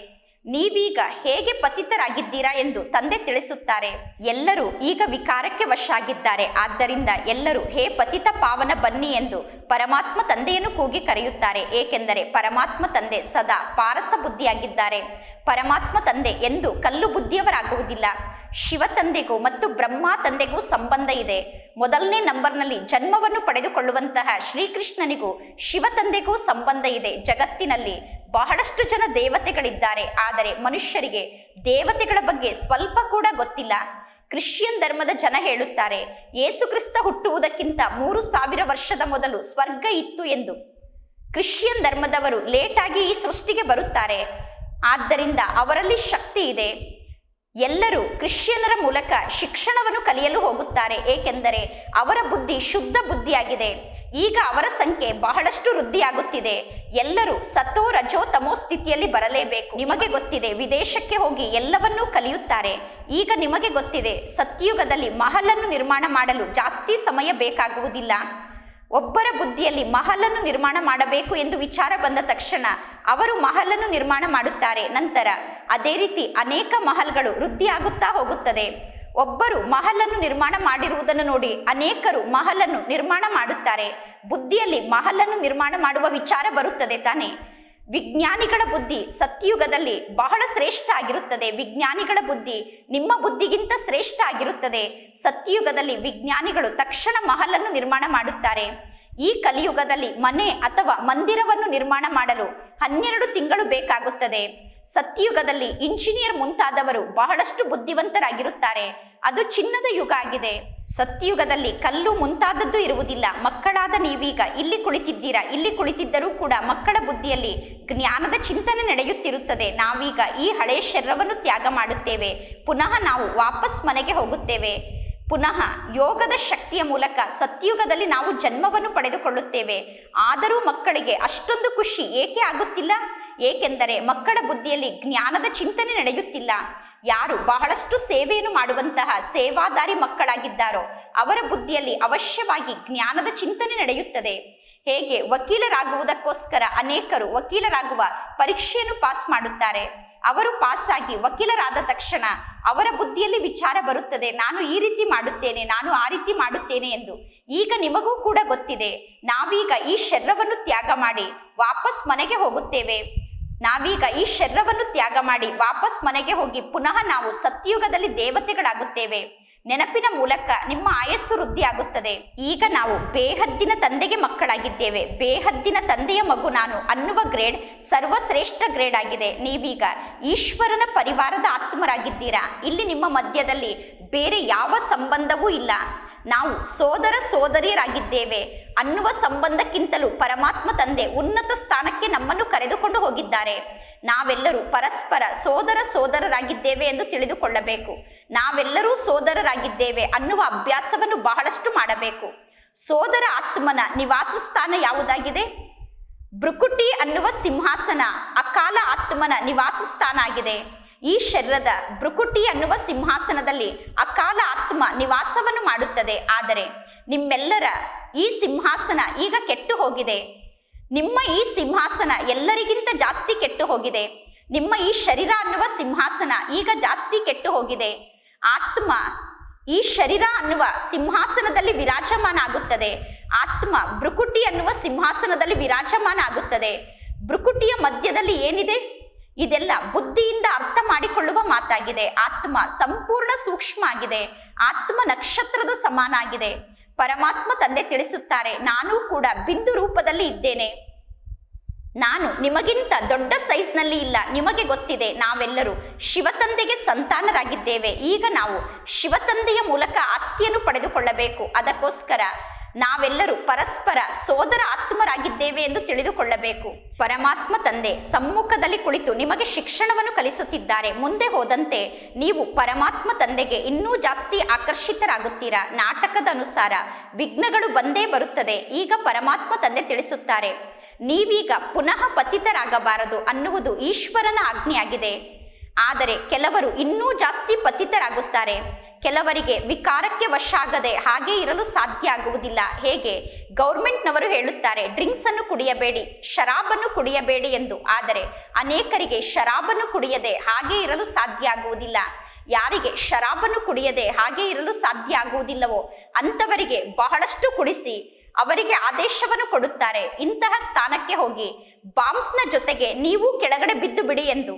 ನೀವೀಗ ಹೇಗೆ ಪತಿತರಾಗಿದ್ದೀರಾ ಎಂದು ತಂದೆ ತಿಳಿಸುತ್ತಾರೆ. ಎಲ್ಲರೂ ಈಗ ವಿಕಾರಕ್ಕೆ ವಶ ಆಗಿದ್ದಾರೆ ಆದ್ದರಿಂದ ಎಲ್ಲರೂ, ಹೇ ಪತಿತ ಪಾವನ ಬನ್ನಿ ಎಂದು ಪರಮಾತ್ಮ ತಂದೆಯನ್ನು ಕೂಗಿ ಕರೆಯುತ್ತಾರೆ. ಏಕೆಂದರೆ ಪರಮಾತ್ಮ ತಂದೆ ಸದಾ ಪಾರಸ ಬುದ್ಧಿಯಾಗಿದ್ದಾರೆ. ಪರಮಾತ್ಮ ತಂದೆ ಎಂದು ಕಲ್ಲು ಬುದ್ಧಿಯವರಾಗುವುದಿಲ್ಲ. ಶಿವ ತಂದೆಗೂ ಮತ್ತು ಬ್ರಹ್ಮ ತಂದೆಗೂ ಸಂಬಂಧ ಇದೆ. ಮೊದಲನೇ ನಂಬರ್ನಲ್ಲಿ ಜನ್ಮವನ್ನು ಪಡೆದುಕೊಳ್ಳುವಂತಹ ಶ್ರೀಕೃಷ್ಣನಿಗೂ ಶಿವ ತಂದೆಗೂ ಸಂಬಂಧ ಇದೆ ಜಗತ್ತಿನಲ್ಲಿ. ಬಹಳಷ್ಟು ಜನ ದೇವತೆಗಳಿದ್ದಾರೆ, ಆದರೆ ಮನುಷ್ಯರಿಗೆ ದೇವತೆಗಳ ಬಗ್ಗೆ ಸ್ವಲ್ಪ ಕೂಡ ಗೊತ್ತಿಲ್ಲ. ಕ್ರಿಶ್ಚಿಯನ್ ಧರ್ಮದ ಜನ ಹೇಳುತ್ತಾರೆ, ಯೇಸುಕ್ರಿಸ್ತ ಹುಟ್ಟುವುದಕ್ಕಿಂತ ಮೂರು ಸಾವಿರ ವರ್ಷದ ಮೊದಲು ಸ್ವರ್ಗ ಇತ್ತು ಎಂದು. ಕ್ರಿಶ್ಚಿಯನ್ ಧರ್ಮದವರು ಲೇಟಾಗಿ ಈ ಸೃಷ್ಟಿಗೆ ಬರುತ್ತಾರೆ. ಆದ್ದರಿಂದ ಅವರಲ್ಲಿ ಶಕ್ತಿ ಇದೆ. ಎಲ್ಲರೂ ಕ್ರಿಶ್ಚಿಯನರ ಮೂಲಕ ಶಿಕ್ಷಣವನ್ನು ಕಲಿಯಲು ಹೋಗುತ್ತಾರೆ. ಏಕೆಂದರೆ ಅವರ ಬುದ್ಧಿ ಶುದ್ಧ ಬುದ್ಧಿಯಾಗಿದೆ. ಈಗ ಅವರ ಸಂಖ್ಯೆ ಬಹಳಷ್ಟು ವೃದ್ಧಿಯಾಗುತ್ತಿದೆ. ಎಲ್ಲರೂ ಸತೋ ರಜೋ ತಮೋ ಸ್ಥಿತಿಯಲ್ಲಿ ಬರಲೇಬೇಕು. ನಿಮಗೆ ಗೊತ್ತಿದೆ, ವಿದೇಶಕ್ಕೆ ಹೋಗಿ ಎಲ್ಲವನ್ನೂ ಕಲಿಯುತ್ತಾರೆ. ಈಗ ನಿಮಗೆ ಗೊತ್ತಿದೆ, ಸತ್ಯುಗದಲ್ಲಿ ಮಹಲನ್ನು ನಿರ್ಮಾಣ ಮಾಡಲು ಜಾಸ್ತಿ ಸಮಯ ಬೇಕಾಗುವುದಿಲ್ಲ. ಒಬ್ಬರ ಬುದ್ಧಿಯಲ್ಲಿ ಮಹಲನ್ನು ನಿರ್ಮಾಣ ಮಾಡಬೇಕು ಎಂದು ವಿಚಾರ ಬಂದ ತಕ್ಷಣ ಅವರು ಮಹಲನ್ನು ನಿರ್ಮಾಣ ಮಾಡುತ್ತಾರೆ. ನಂತರ ಅದೇ ರೀತಿ ಅನೇಕ ಮಹಲ್ಗಳು ವೃದ್ಧಿಯಾಗುತ್ತಾ ಹೋಗುತ್ತದೆ. ಒಬ್ಬರು ಮಹಲನ್ನು ನಿರ್ಮಾಣ ಮಾಡಿರುವುದನ್ನು ನೋಡಿ ಅನೇಕರು ಮಹಲನ್ನು ನಿರ್ಮಾಣ ಮಾಡುತ್ತಾರೆ. ಬುದ್ಧಿಯಲ್ಲಿ ಮಹಲನ್ನು ನಿರ್ಮಾಣ ಮಾಡುವ ವಿಚಾರ ಬರುತ್ತದೆ ತಾನೇ. ವಿಜ್ಞಾನಿಗಳ ಬುದ್ಧಿ ಸತ್ಯಯುಗದಲ್ಲಿ ಬಹಳ ಶ್ರೇಷ್ಠ ಆಗಿರುತ್ತದೆ. ವಿಜ್ಞಾನಿಗಳ ಬುದ್ಧಿ ನಿಮ್ಮ ಬುದ್ಧಿಗಿಂತ ಶ್ರೇಷ್ಠ ಆಗಿರುತ್ತದೆ. ಸತ್ಯಯುಗದಲ್ಲಿ ವಿಜ್ಞಾನಿಗಳು ತಕ್ಷಣ ಮಹಲನ್ನು ನಿರ್ಮಾಣ ಮಾಡುತ್ತಾರೆ. ಈ ಕಲಿಯುಗದಲ್ಲಿ ಮನೆ ಅಥವಾ ಮಂದಿರವನ್ನು ನಿರ್ಮಾಣ ಮಾಡಲು ಹನ್ನೆರಡು ತಿಂಗಳು ಬೇಕಾಗುತ್ತದೆ. ಸತ್ಯುಗದಲ್ಲಿ ಇಂಜಿನಿಯರ್ ಮುಂತಾದವರು ಬಹಳಷ್ಟು ಬುದ್ಧಿವಂತರಾಗಿರುತ್ತಾರೆ. ಅದು ಚಿನ್ನದ ಯುಗ ಆಗಿದೆ. ಸತ್ಯುಗದಲ್ಲಿ ಕಲ್ಲು ಮುಂತಾದದ್ದು ಇರುವುದಿಲ್ಲ. ಮಕ್ಕಳಾದ ನೀವೀಗ ಇಲ್ಲಿ ಕುಳಿತಿದ್ದೀರಾ? ಇಲ್ಲಿ ಕುಳಿತಿದ್ದರೂ ಕೂಡ ಮಕ್ಕಳ ಬುದ್ಧಿಯಲ್ಲಿ ಜ್ಞಾನದ ಚಿಂತನೆ ನಡೆಯುತ್ತಿರುತ್ತದೆ. ನಾವೀಗ ಈ ಹಳೆ ಶರೀರವನ್ನು ತ್ಯಾಗ ಮಾಡುತ್ತೇವೆ. ಪುನಃ ನಾವು ವಾಪಸ್ ಮನೆಗೆ ಹೋಗುತ್ತೇವೆ. ಪುನಃ ಯೋಗದ ಶಕ್ತಿಯ ಮೂಲಕ ಸತ್ಯುಗದಲ್ಲಿ ನಾವು ಜನ್ಮವನ್ನು ಪಡೆದುಕೊಳ್ಳುತ್ತೇವೆ. ಆದರೂ ಮಕ್ಕಳಿಗೆ ಅಷ್ಟೊಂದು ಖುಷಿ ಏಕೆ ಆಗುತ್ತಿಲ್ಲ? ಏಕೆಂದರೆ ಮಕ್ಕಳ ಬುದ್ಧಿಯಲ್ಲಿ ಜ್ಞಾನದ ಚಿಂತನೆ ನಡೆಯುತ್ತಿಲ್ಲ. ಯಾರು ಬಹಳಷ್ಟು ಸೇವೆಯನ್ನು ಮಾಡುವಂತಹ ಸೇವಾದಾರಿ ಮಕ್ಕಳಾಗಿದ್ದಾರೋ ಅವರ ಬುದ್ಧಿಯಲ್ಲಿ ಅವಶ್ಯವಾಗಿ ಜ್ಞಾನದ ಚಿಂತನೆ ನಡೆಯುತ್ತದೆ. ಹೇಗೆ ವಕೀಲರಾಗುವುದಕ್ಕೋಸ್ಕರ ಅನೇಕರು ವಕೀಲರಾಗುವ ಪರೀಕ್ಷೆಯನ್ನು ಪಾಸ್ ಮಾಡುತ್ತಾರೆ. ಅವರು ಪಾಸ್ ಆಗಿ ವಕೀಲರಾದ ತಕ್ಷಣ ಅವರ ಬುದ್ಧಿಯಲ್ಲಿ ವಿಚಾರ ಬರುತ್ತದೆ. ನಾನು ಈ ರೀತಿ ಮಾಡುತ್ತೇನೆ, ನಾನು ಆ ರೀತಿ ಮಾಡುತ್ತೇನೆ ಎಂದು ಈಗ ನಿಮಗೂ ಕೂಡ ಗೊತ್ತಿದೆ. ನಾವೀಗ ಈ ಶರೀರವನ್ನು ತ್ಯಾಗ ಮಾಡಿ ವಾಪಸ್ ಮನೆಗೆ ಹೋಗುತ್ತೇವೆ. ನಾವೀಗ ಈ ಶರೀರವನ್ನು ತ್ಯಾಗ ಮಾಡಿ ವಾಪಸ್ ಮನೆಗೆ ಹೋಗಿ ಪುನಃ ನಾವು ಸತ್ಯುಗದಲ್ಲಿ ದೇವತೆಗಳಾಗುತ್ತೇವೆ. ನೆನಪಿನ ಮೂಲಕ ನಿಮ್ಮ ಆಯಸ್ಸು ವೃದ್ಧಿಯಾಗುತ್ತದೆ. ಈಗ ನಾವು ಬೇಹದ್ದಿನ ತಂದೆಗೆ ಮಕ್ಕಳಾಗಿದ್ದೇವೆ. ಬೇಹದ್ದಿನ ತಂದೆಯ ಮಗು ನಾನು ಅನ್ನುವ ಗ್ರೇಡ್ ಸರ್ವಶ್ರೇಷ್ಠ ಗ್ರೇಡ್ ಆಗಿದೆ. ನೀವೀಗ ಈಶ್ವರನ ಪರಿವಾರದ ಆತ್ಮರಾಗಿದ್ದೀರಾ? ಇಲ್ಲಿ ನಿಮ್ಮ ಮಧ್ಯದಲ್ಲಿ ಬೇರೆ ಯಾವ ಸಂಬಂಧವೂ ಇಲ್ಲ. ನಾವು ಸೋದರ ಸೋದರಿಯರಾಗಿದ್ದೇವೆ. ಅನ್ನುವ ಸಂಬಂಧಕ್ಕಿಂತಲೂ ಪರಮಾತ್ಮ ತಂದೆ ಉನ್ನತ ಸ್ಥಾನಕ್ಕೆ ನಮ್ಮನ್ನು ಕರೆದುಕೊಂಡು ಹೋಗಿದ್ದಾರೆ. ನಾವೆಲ್ಲರೂ ಪರಸ್ಪರ ಸೋದರ ಸೋದರರಾಗಿದ್ದೇವೆ ಎಂದು ತಿಳಿದುಕೊಳ್ಳಬೇಕು. ನಾವೆಲ್ಲರೂ ಸೋದರರಾಗಿದ್ದೇವೆ ಅನ್ನುವ ಅಭ್ಯಾಸವನ್ನು ಬಹಳಷ್ಟು ಮಾಡಬೇಕು. ಸೋದರ ಆತ್ಮನ ನಿವಾಸ ಸ್ಥಾನ ಯಾವುದಾಗಿದೆ? ಭ್ರುಕುಟಿ ಅನ್ನುವ ಸಿಂಹಾಸನ ಅಕಾಲ ಆತ್ಮನ ನಿವಾಸ ಸ್ಥಾನ ಆಗಿದೆ. ಈ ಶರೀರದ ಭೃಕುಟಿ ಅನ್ನುವ ಸಿಂಹಾಸನದಲ್ಲಿ ಅಕಾಲ ಆತ್ಮ ನಿವಾಸವನ್ನು ಮಾಡುತ್ತದೆ. ಆದರೆ ನಿಮ್ಮೆಲ್ಲರ ಈ ಸಿಂಹಾಸನ ಈಗ ಕೆಟ್ಟು ಹೋಗಿದೆ. ನಿಮ್ಮ ಈ ಸಿಂಹಾಸನ ಎಲ್ಲರಿಗಿಂತ ಜಾಸ್ತಿ ಕೆಟ್ಟು ಹೋಗಿದೆ. ನಿಮ್ಮ ಈ ಶರೀರ ಅನ್ನುವ ಸಿಂಹಾಸನ ಈಗ ಜಾಸ್ತಿ ಕೆಟ್ಟು ಹೋಗಿದೆ. ಆತ್ಮ ಈ ಶರೀರ ಅನ್ನುವ ಸಿಂಹಾಸನದಲ್ಲಿ ವಿರಾಜಮಾನ ಆಗುತ್ತದೆ ಆತ್ಮ ಭೃಕುಟಿ ಅನ್ನುವ ಸಿಂಹಾಸನದಲ್ಲಿ ವಿರಾಜಮಾನ ಆಗುತ್ತದೆ ಭೃಕುಟಿಯ ಮಧ್ಯದಲ್ಲಿ ಏನಿದೆ? ಇದೆಲ್ಲ ಬುದ್ಧಿಯಿಂದ ಅರ್ಥ ಮಾಡಿಕೊಳ್ಳುವ ಮಾತಾಗಿದೆ. ಆತ್ಮ ಸಂಪೂರ್ಣ ಸೂಕ್ಷ್ಮ ಆಗಿದೆ. ಆತ್ಮ ನಕ್ಷತ್ರದ ಸಮಾನ ಆಗಿದೆ ಪರಮಾತ್ಮ ತಂದೆ ತಿಳಿಸುತ್ತಾರೆ. ನಾನು ಕೂಡ ಬಿಂದು ರೂಪದಲ್ಲಿ ಇದ್ದೇನೆ. ನಾನು ನಿಮಗಿಂತ ದೊಡ್ಡ ಸೈಜ್ನಲ್ಲಿ ಇಲ್ಲ. ನಿಮಗೆ ಗೊತ್ತಿದೆ, ನಾವೆಲ್ಲರೂ ಶಿವತಂದೆಗೆ ಸಂತಾನರಾಗಿದ್ದೇವೆ. ಈಗ ನಾವು ಶಿವತಂದೆಯ ಮೂಲಕ ಆಸ್ತಿಯನ್ನು ಪಡೆದುಕೊಳ್ಳಬೇಕು. ಅದಕ್ಕೋಸ್ಕರ ನಾವೆಲ್ಲರೂ ಪರಸ್ಪರ ಸೋದರ ಆತ್ಮರಾಗಿದ್ದೇವೆ ಎಂದು ತಿಳಿದುಕೊಳ್ಳಬೇಕು. ಪರಮಾತ್ಮ ತಂದೆ ಸಮ್ಮುಖದಲ್ಲಿ ಕುಳಿತು ನಿಮಗೆ ಶಿಕ್ಷಣವನ್ನು ಕಲಿಸುತ್ತಿದ್ದಾರೆ. ಮುಂದೆ ಹೋದಂತೆ ನೀವು ಪರಮಾತ್ಮ ತಂದೆಗೆ ಇನ್ನೂ ಜಾಸ್ತಿ ಆಕರ್ಷಿತರಾಗುತ್ತೀರಾ. ನಾಟಕದ ಅನುಸಾರ ವಿಘ್ನಗಳು ಬಂದೇ ಬರುತ್ತದೆ. ಈಗ ಪರಮಾತ್ಮ ತಂದೆ ತಿಳಿಸುತ್ತಾರೆ, ನೀವೀಗ ಪುನಃ ಪತಿತರಾಗಬಾರದು ಅನ್ನುವುದು ಈಶ್ವರನ ಆಜ್ಞೆಯಾಗಿದೆ. ಆದರೆ ಕೆಲವರು ಇನ್ನೂ ಜಾಸ್ತಿ ಪತಿತರಾಗುತ್ತಾರೆ. ಕೆಲವರಿಗೆ ವಿಕಾರಕ್ಕೆ ವಶ ಆಗದೆ ಹಾಗೆ ಇರಲು ಸಾಧ್ಯ ಆಗುವುದಿಲ್ಲ. ಹೇಗೆ? ಗೌರ್ಮೆಂಟ್ನವರು ಹೇಳುತ್ತಾರೆ ಡ್ರಿಂಕ್ಸ್ ಅನ್ನು ಕುಡಿಯಬೇಡಿ, ಶರಾಬನ್ನು ಕುಡಿಯಬೇಡಿ ಎಂದು. ಆದರೆ ಅನೇಕರಿಗೆ ಶರಾಬನ್ನು ಕುಡಿಯದೆ ಹಾಗೆ ಇರಲು ಸಾಧ್ಯ ಆಗುವುದಿಲ್ಲ. ಯಾರಿಗೆ ಶರಾಬನ್ನು ಕುಡಿಯದೆ ಹಾಗೆ ಇರಲು ಸಾಧ್ಯ ಆಗುವುದಿಲ್ಲವೋ, ಅಂಥವರಿಗೆ ಬಹಳಷ್ಟು ಕುಡಿಸಿ, ಅವರಿಗೆ ಆದೇಶವನ್ನು ಕೊಡುತ್ತಾರೆ, ಇಂತಹ ಸ್ಥಾನಕ್ಕೆ ಹೋಗಿ. ಬಾಂಬ್ಸ್ನ ಜೊತೆಗೆ ನೀವು ಕೆಳಗಡೆ ಬಿದ್ದು ಬಿಡಿ ಎಂದು.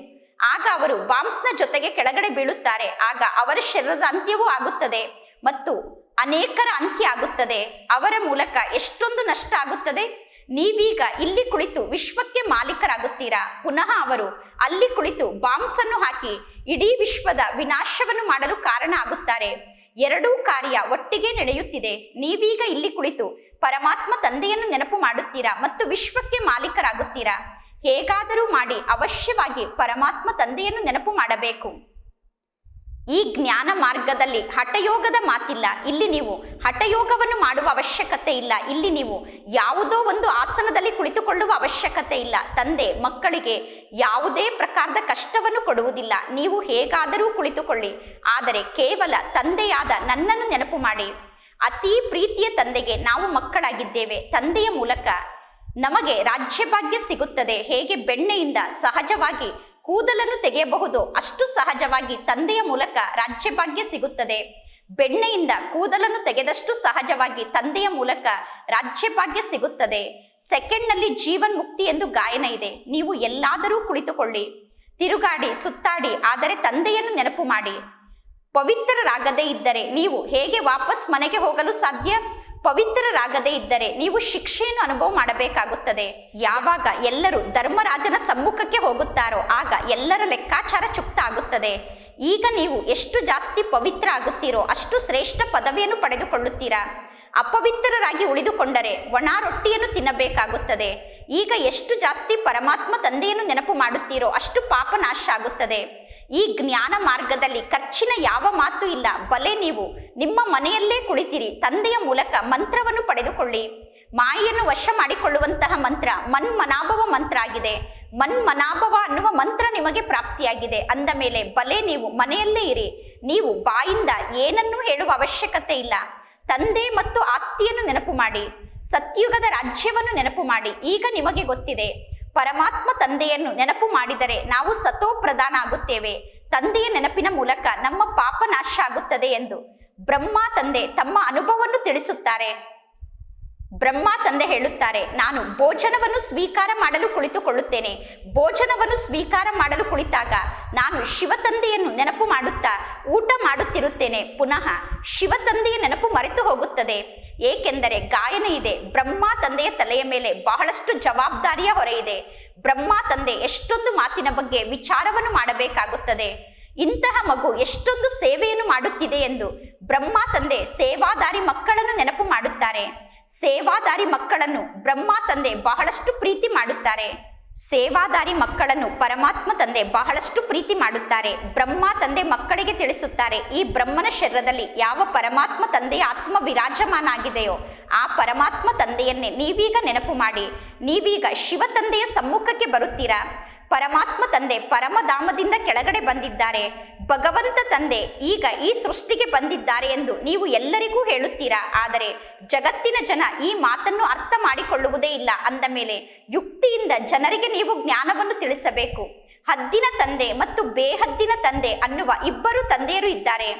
ಆಗ ಅವರು ಬಾಂಬ್ಸ್ನ ಜೊತೆಗೆ ಕೆಳಗಡೆ ಬೀಳುತ್ತಾರೆ, ಆಗ ಅವರ ಶರೀರದ ಅಂತ್ಯವೂ ಆಗುತ್ತದೆ. ಮತ್ತು ಅನೇಕರ ಅಂತ್ಯ ಆಗುತ್ತದೆ. ಅವರ ಮೂಲಕ ಎಷ್ಟೊಂದು ನಷ್ಟ ಆಗುತ್ತದೆ. ನೀವೀಗ ಇಲ್ಲಿ ಕುಳಿತು ವಿಶ್ವಕ್ಕೆ ಮಾಲೀಕರಾಗುತ್ತೀರಾ? ಪುನಃ ಅವರು ಅಲ್ಲಿ ಕುಳಿತು ಬಾಂಬ್ಸ್ ಅನ್ನು ಹಾಕಿ ಇಡೀ ವಿಶ್ವದ ವಿನಾಶವನ್ನು ಮಾಡಲು ಕಾರಣ ಆಗುತ್ತಾರೆ. ಎರಡೂ ಕಾರ್ಯ ಒಟ್ಟಿಗೆ ನಡೆಯುತ್ತಿದೆ. ನೀವೀಗ ಇಲ್ಲಿ ಕುಳಿತು ಪರಮಾತ್ಮ ತಂದೆಯನ್ನು ನೆನಪು ಮಾಡುತ್ತೀರಾ ಮತ್ತು ವಿಶ್ವಕ್ಕೆ ಮಾಲೀಕರಾಗುತ್ತೀರಾ? ಹೇಗಾದರೂ ಮಾಡಿ ಅವಶ್ಯವಾಗಿ ಪರಮಾತ್ಮ ತಂದೆಯನ್ನು ನೆನಪು ಮಾಡಬೇಕು. ಈ ಜ್ಞಾನ ಮಾರ್ಗದಲ್ಲಿ ಹಠಯೋಗದ ಮಾತಿಲ್ಲ. ಇಲ್ಲಿ ನೀವು ಹಠಯೋಗವನ್ನು ಮಾಡುವ ಅವಶ್ಯಕತೆ ಇಲ್ಲ. ಇಲ್ಲಿ ನೀವು ಯಾವುದೋ ಒಂದು ಆಸನದಲ್ಲಿ ಕುಳಿತುಕೊಳ್ಳುವ ಅವಶ್ಯಕತೆ ಇಲ್ಲ. ತಂದೆ, ಮಕ್ಕಳಿಗೆ ಯಾವುದೇ ಪ್ರಕಾರದ ಕಷ್ಟವನ್ನು ಕೊಡುವುದಿಲ್ಲ. ನೀವು ಹೇಗಾದರೂ ಕುಳಿತುಕೊಳ್ಳಿ. ಆದರೆ ಕೇವಲ ತಂದೆಯಾದ ನನ್ನನ್ನು ನೆನಪು ಮಾಡಿ. ಅತಿ ಪ್ರೀತಿಯ ತಂದೆಗೆ ನಾವು ಮಕ್ಕಳಾಗಿದ್ದೇವೆ. ತಂದೆಯ ಮೂಲಕ ನಮಗೆ ರಾಜ್ಯಭಾಗ್ಯ ಸಿಗುತ್ತದೆ. ಹೇಗೆ ಬೆಣ್ಣೆಯಿಂದ ಸಹಜವಾಗಿ ಕೂದಲನ್ನು ತೆಗೆಯಬಹುದು. ಅಷ್ಟು ಸಹಜವಾಗಿ ತಂದೆಯ ಮೂಲಕ ರಾಜ್ಯಭಾಗ್ಯ ಸಿಗುತ್ತದೆ. ಬೆಣ್ಣೆಯಿಂದ ಕೂದಲನ್ನು ತೆಗೆದಷ್ಟು ಸಹಜವಾಗಿ ತಂದೆಯ ಮೂಲಕ ರಾಜ್ಯಭಾಗ್ಯ ಸಿಗುತ್ತದೆ. ಸೆಕೆಂಡ್ನಲ್ಲಿ ಜೀವನ್ ಮುಕ್ತಿ ಎಂದು ಗಾಯನ ಇದೆ. ನೀವು ಎಲ್ಲಾದರೂ ಕುಳಿತುಕೊಳ್ಳಿ. ತಿರುಗಾಡಿ, ಸುತ್ತಾಡಿ, ಆದರೆ ತಂದೆಯನ್ನು ನೆನಪು ಮಾಡಿ. ಪವಿತ್ರರಾಗದೇ ಇದ್ದರೆ ನೀವು ಹೇಗೆ ವಾಪಸ್ ಮನೆಗೆ ಹೋಗಲು ಸಾಧ್ಯ? ಪವಿತ್ರರಾಗದೇ ಇದ್ದರೆ ನೀವು ಶಿಕ್ಷೆಯನ್ನು ಅನುಭವ ಮಾಡಬೇಕಾಗುತ್ತದೆ. ಯಾವಾಗ ಎಲ್ಲರೂ ಧರ್ಮರಾಜನ ಸಮ್ಮುಖಕ್ಕೆ ಹೋಗುತ್ತಾರೋ ಆಗ ಎಲ್ಲರ ಲೆಕ್ಕಾಚಾರ ಚುಕ್ತ ಆಗುತ್ತದೆ. ಈಗ ನೀವು ಎಷ್ಟು ಜಾಸ್ತಿ ಪವಿತ್ರ ಆಗುತ್ತೀರೋ ಅಷ್ಟು ಶ್ರೇಷ್ಠ ಪದವಿಯನ್ನು ಪಡೆದುಕೊಳ್ಳುತ್ತೀರಾ. ಅಪವಿತ್ರರಾಗಿ ಉಳಿದುಕೊಂಡರೆ ಒಣ ರೊಟ್ಟಿಯನ್ನು ತಿನ್ನಬೇಕಾಗುತ್ತದೆ. ಈಗ ಎಷ್ಟು ಜಾಸ್ತಿ ಪರಮಾತ್ಮ ತಂದೆಯನ್ನು ನೆನಪು ಮಾಡುತ್ತೀರೋ ಅಷ್ಟು ಪಾಪ ನಾಶ ಆಗುತ್ತದೆ ಈ ಜ್ಞಾನ ಮಾರ್ಗದಲ್ಲಿ ಖರ್ಚಿನ ಯಾವ ಮಾತು ಇಲ್ಲ. ಬಲೆ ನೀವು ನಿಮ್ಮ ಮನೆಯಲ್ಲೇ ಕುಳಿತಿರಿ. ತಂದೆಯ ಮೂಲಕ ಮಂತ್ರವನ್ನು ಪಡೆದುಕೊಳ್ಳಿ. ಮಾಯೆಯನ್ನು ವಶ ಮಾಡಿಕೊಳ್ಳುವಂತಹ ಮಂತ್ರ ಮನ್ಮನಾಭವ ಮಂತ್ರ ಆಗಿದೆ ಮನ್ಮನಾಭವ ಅನ್ನುವ ಮಂತ್ರ ನಿಮಗೆ ಪ್ರಾಪ್ತಿಯಾಗಿದೆ. ಅಂದ ಮೇಲೆ ಬಲೆ ನೀವು ಮನೆಯಲ್ಲೇ ಇರಿ. ನೀವು ಬಾಯಿಂದ ಏನನ್ನು ಹೇಳುವ ಅವಶ್ಯಕತೆ ಇಲ್ಲ. ತಂದೆ ಮತ್ತು ಆಸ್ತಿಯನ್ನು ನೆನಪು ಮಾಡಿ. ಸತ್ಯುಗದ ರಾಜ್ಯವನ್ನು ನೆನಪು ಮಾಡಿ. ಈಗ ನಿಮಗೆ ಗೊತ್ತಿದೆ. ಪರಮಾತ್ಮ ತಂದೆಯನ್ನು ನೆನಪು ಮಾಡಿದರೆ ನಾವು ಸತೋ ಪ್ರಧಾನ ಆಗುತ್ತೇವೆ ತಂದೆಯ ನೆನಪಿನ ಮೂಲಕ ನಮ್ಮ ಪಾಪ ನಾಶ ಆಗುತ್ತದೆ ಎಂದು ಬ್ರಹ್ಮ ತಂದೆ ತಮ್ಮ ಅನುಭವವನ್ನು ತಿಳಿಸುತ್ತಾರೆ. ಬ್ರಹ್ಮ ತಂದೆ ಹೇಳುತ್ತಾರೆ, ನಾನು ಭೋಜನವನ್ನು ಸ್ವೀಕಾರ ಮಾಡಲು ಕುಳಿತುಕೊಳ್ಳುತ್ತೇನೆ. ಭೋಜನವನ್ನು ಸ್ವೀಕಾರ ಮಾಡಲು ಕುಳಿತಾಗ ನಾನು ಶಿವತಂದೆಯನ್ನು ನೆನಪು ಮಾಡುತ್ತಾ ಊಟ ಮಾಡುತ್ತಿರುತ್ತೇನೆ. ಪುನಃ ಶಿವತಂದೆಯ ನೆನಪು ಮರೆತು ಹೋಗುತ್ತದೆ. ಏಕೆಂದರೆ ಗಾಯನ ಇದೆ. ಬ್ರಹ್ಮ ತಂದೆಯ ತಲೆಯ ಮೇಲೆ ಬಹಳಷ್ಟು ಜವಾಬ್ದಾರಿಯ ಹೊರೆ ಇದೆ. ಬ್ರಹ್ಮ ತಂದೆ ಎಷ್ಟೊಂದು ಮಾತಿನ ಬಗ್ಗೆ ವಿಚಾರವನ್ನು ಮಾಡಬೇಕಾಗುತ್ತದೆ. ಇಂತಹ ಮಗು ಎಷ್ಟೊಂದು ಸೇವೆಯನ್ನು ಮಾಡುತ್ತಿದೆ ಎಂದು ಬ್ರಹ್ಮ ತಂದೆ ಸೇವಾದಾರಿ ಮಕ್ಕಳನ್ನು ನೆನಪು ಮಾಡುತ್ತಾರೆ. ಸೇವಾದಾರಿ ಮಕ್ಕಳನ್ನು ಬ್ರಹ್ಮ ತಂದೆ ಬಹಳಷ್ಟು ಪ್ರೀತಿ ಮಾಡುತ್ತಾರೆ. ಸೇವಾದಾರಿ ಮಕ್ಕಳನ್ನು ಪರಮಾತ್ಮ ತಂದೆ ಬಹಳಷ್ಟು ಪ್ರೀತಿ ಮಾಡುತ್ತಾರೆ. ಬ್ರಹ್ಮ ತಂದೆ ಮಕ್ಕಳಿಗೆ ತಿಳಿಸುತ್ತಾರೆ, ಈ ಬ್ರಹ್ಮನ ಶರೀರದಲ್ಲಿ ಯಾವ ಪರಮಾತ್ಮ ತಂದೆಯ ಆತ್ಮ ವಿರಾಜಮಾನ ಆಗಿದೆಯೋ ಆ ಪರಮಾತ್ಮ ತಂದೆಯನ್ನೇ ನೀವೀಗ ನೆನಪು ಮಾಡಿ. ನೀವೀಗ ಶಿವ ತಂದೆಯ ಸಮ್ಮುಖಕ್ಕೆ ಬರುತ್ತೀರಾ? ಪರಮಾತ್ಮ ತಂದೆ ಪರಮಧಾಮದಿಂದ ಕೆಳಗಡೆ ಬಂದಿದ್ದಾರೆ. ಭಗವಂತ ತಂದೆ ಈಗ ಈ ಸೃಷ್ಟಿಗೆ ಬಂದಿದ್ದಾರೆ ಎಂದು ನೀವು ಎಲ್ಲರಿಗೂ ಹೇಳುತ್ತೀರಾ? ಆದರೆ ಜಗತ್ತಿನ ಜನ ಈ ಮಾತನ್ನು ಅರ್ಥ ಮಾಡಿಕೊಳ್ಳುವುದೇ ಇಲ್ಲ. ಅಂದ ಮೇಲೆ ಯುಕ್ತಿಯಿಂದ ಜನರಿಗೆ ನೀವು ಜ್ಞಾನವನ್ನು ತಿಳಿಸಬೇಕು. ಹದ್ದಿನ ತಂದೆ ಮತ್ತು ಬೇಹದ್ದಿನ ತಂದೆ ಅನ್ನುವ ಇಬ್ಬರು ತಂದೆಯರು ಇದ್ದಾರೆ.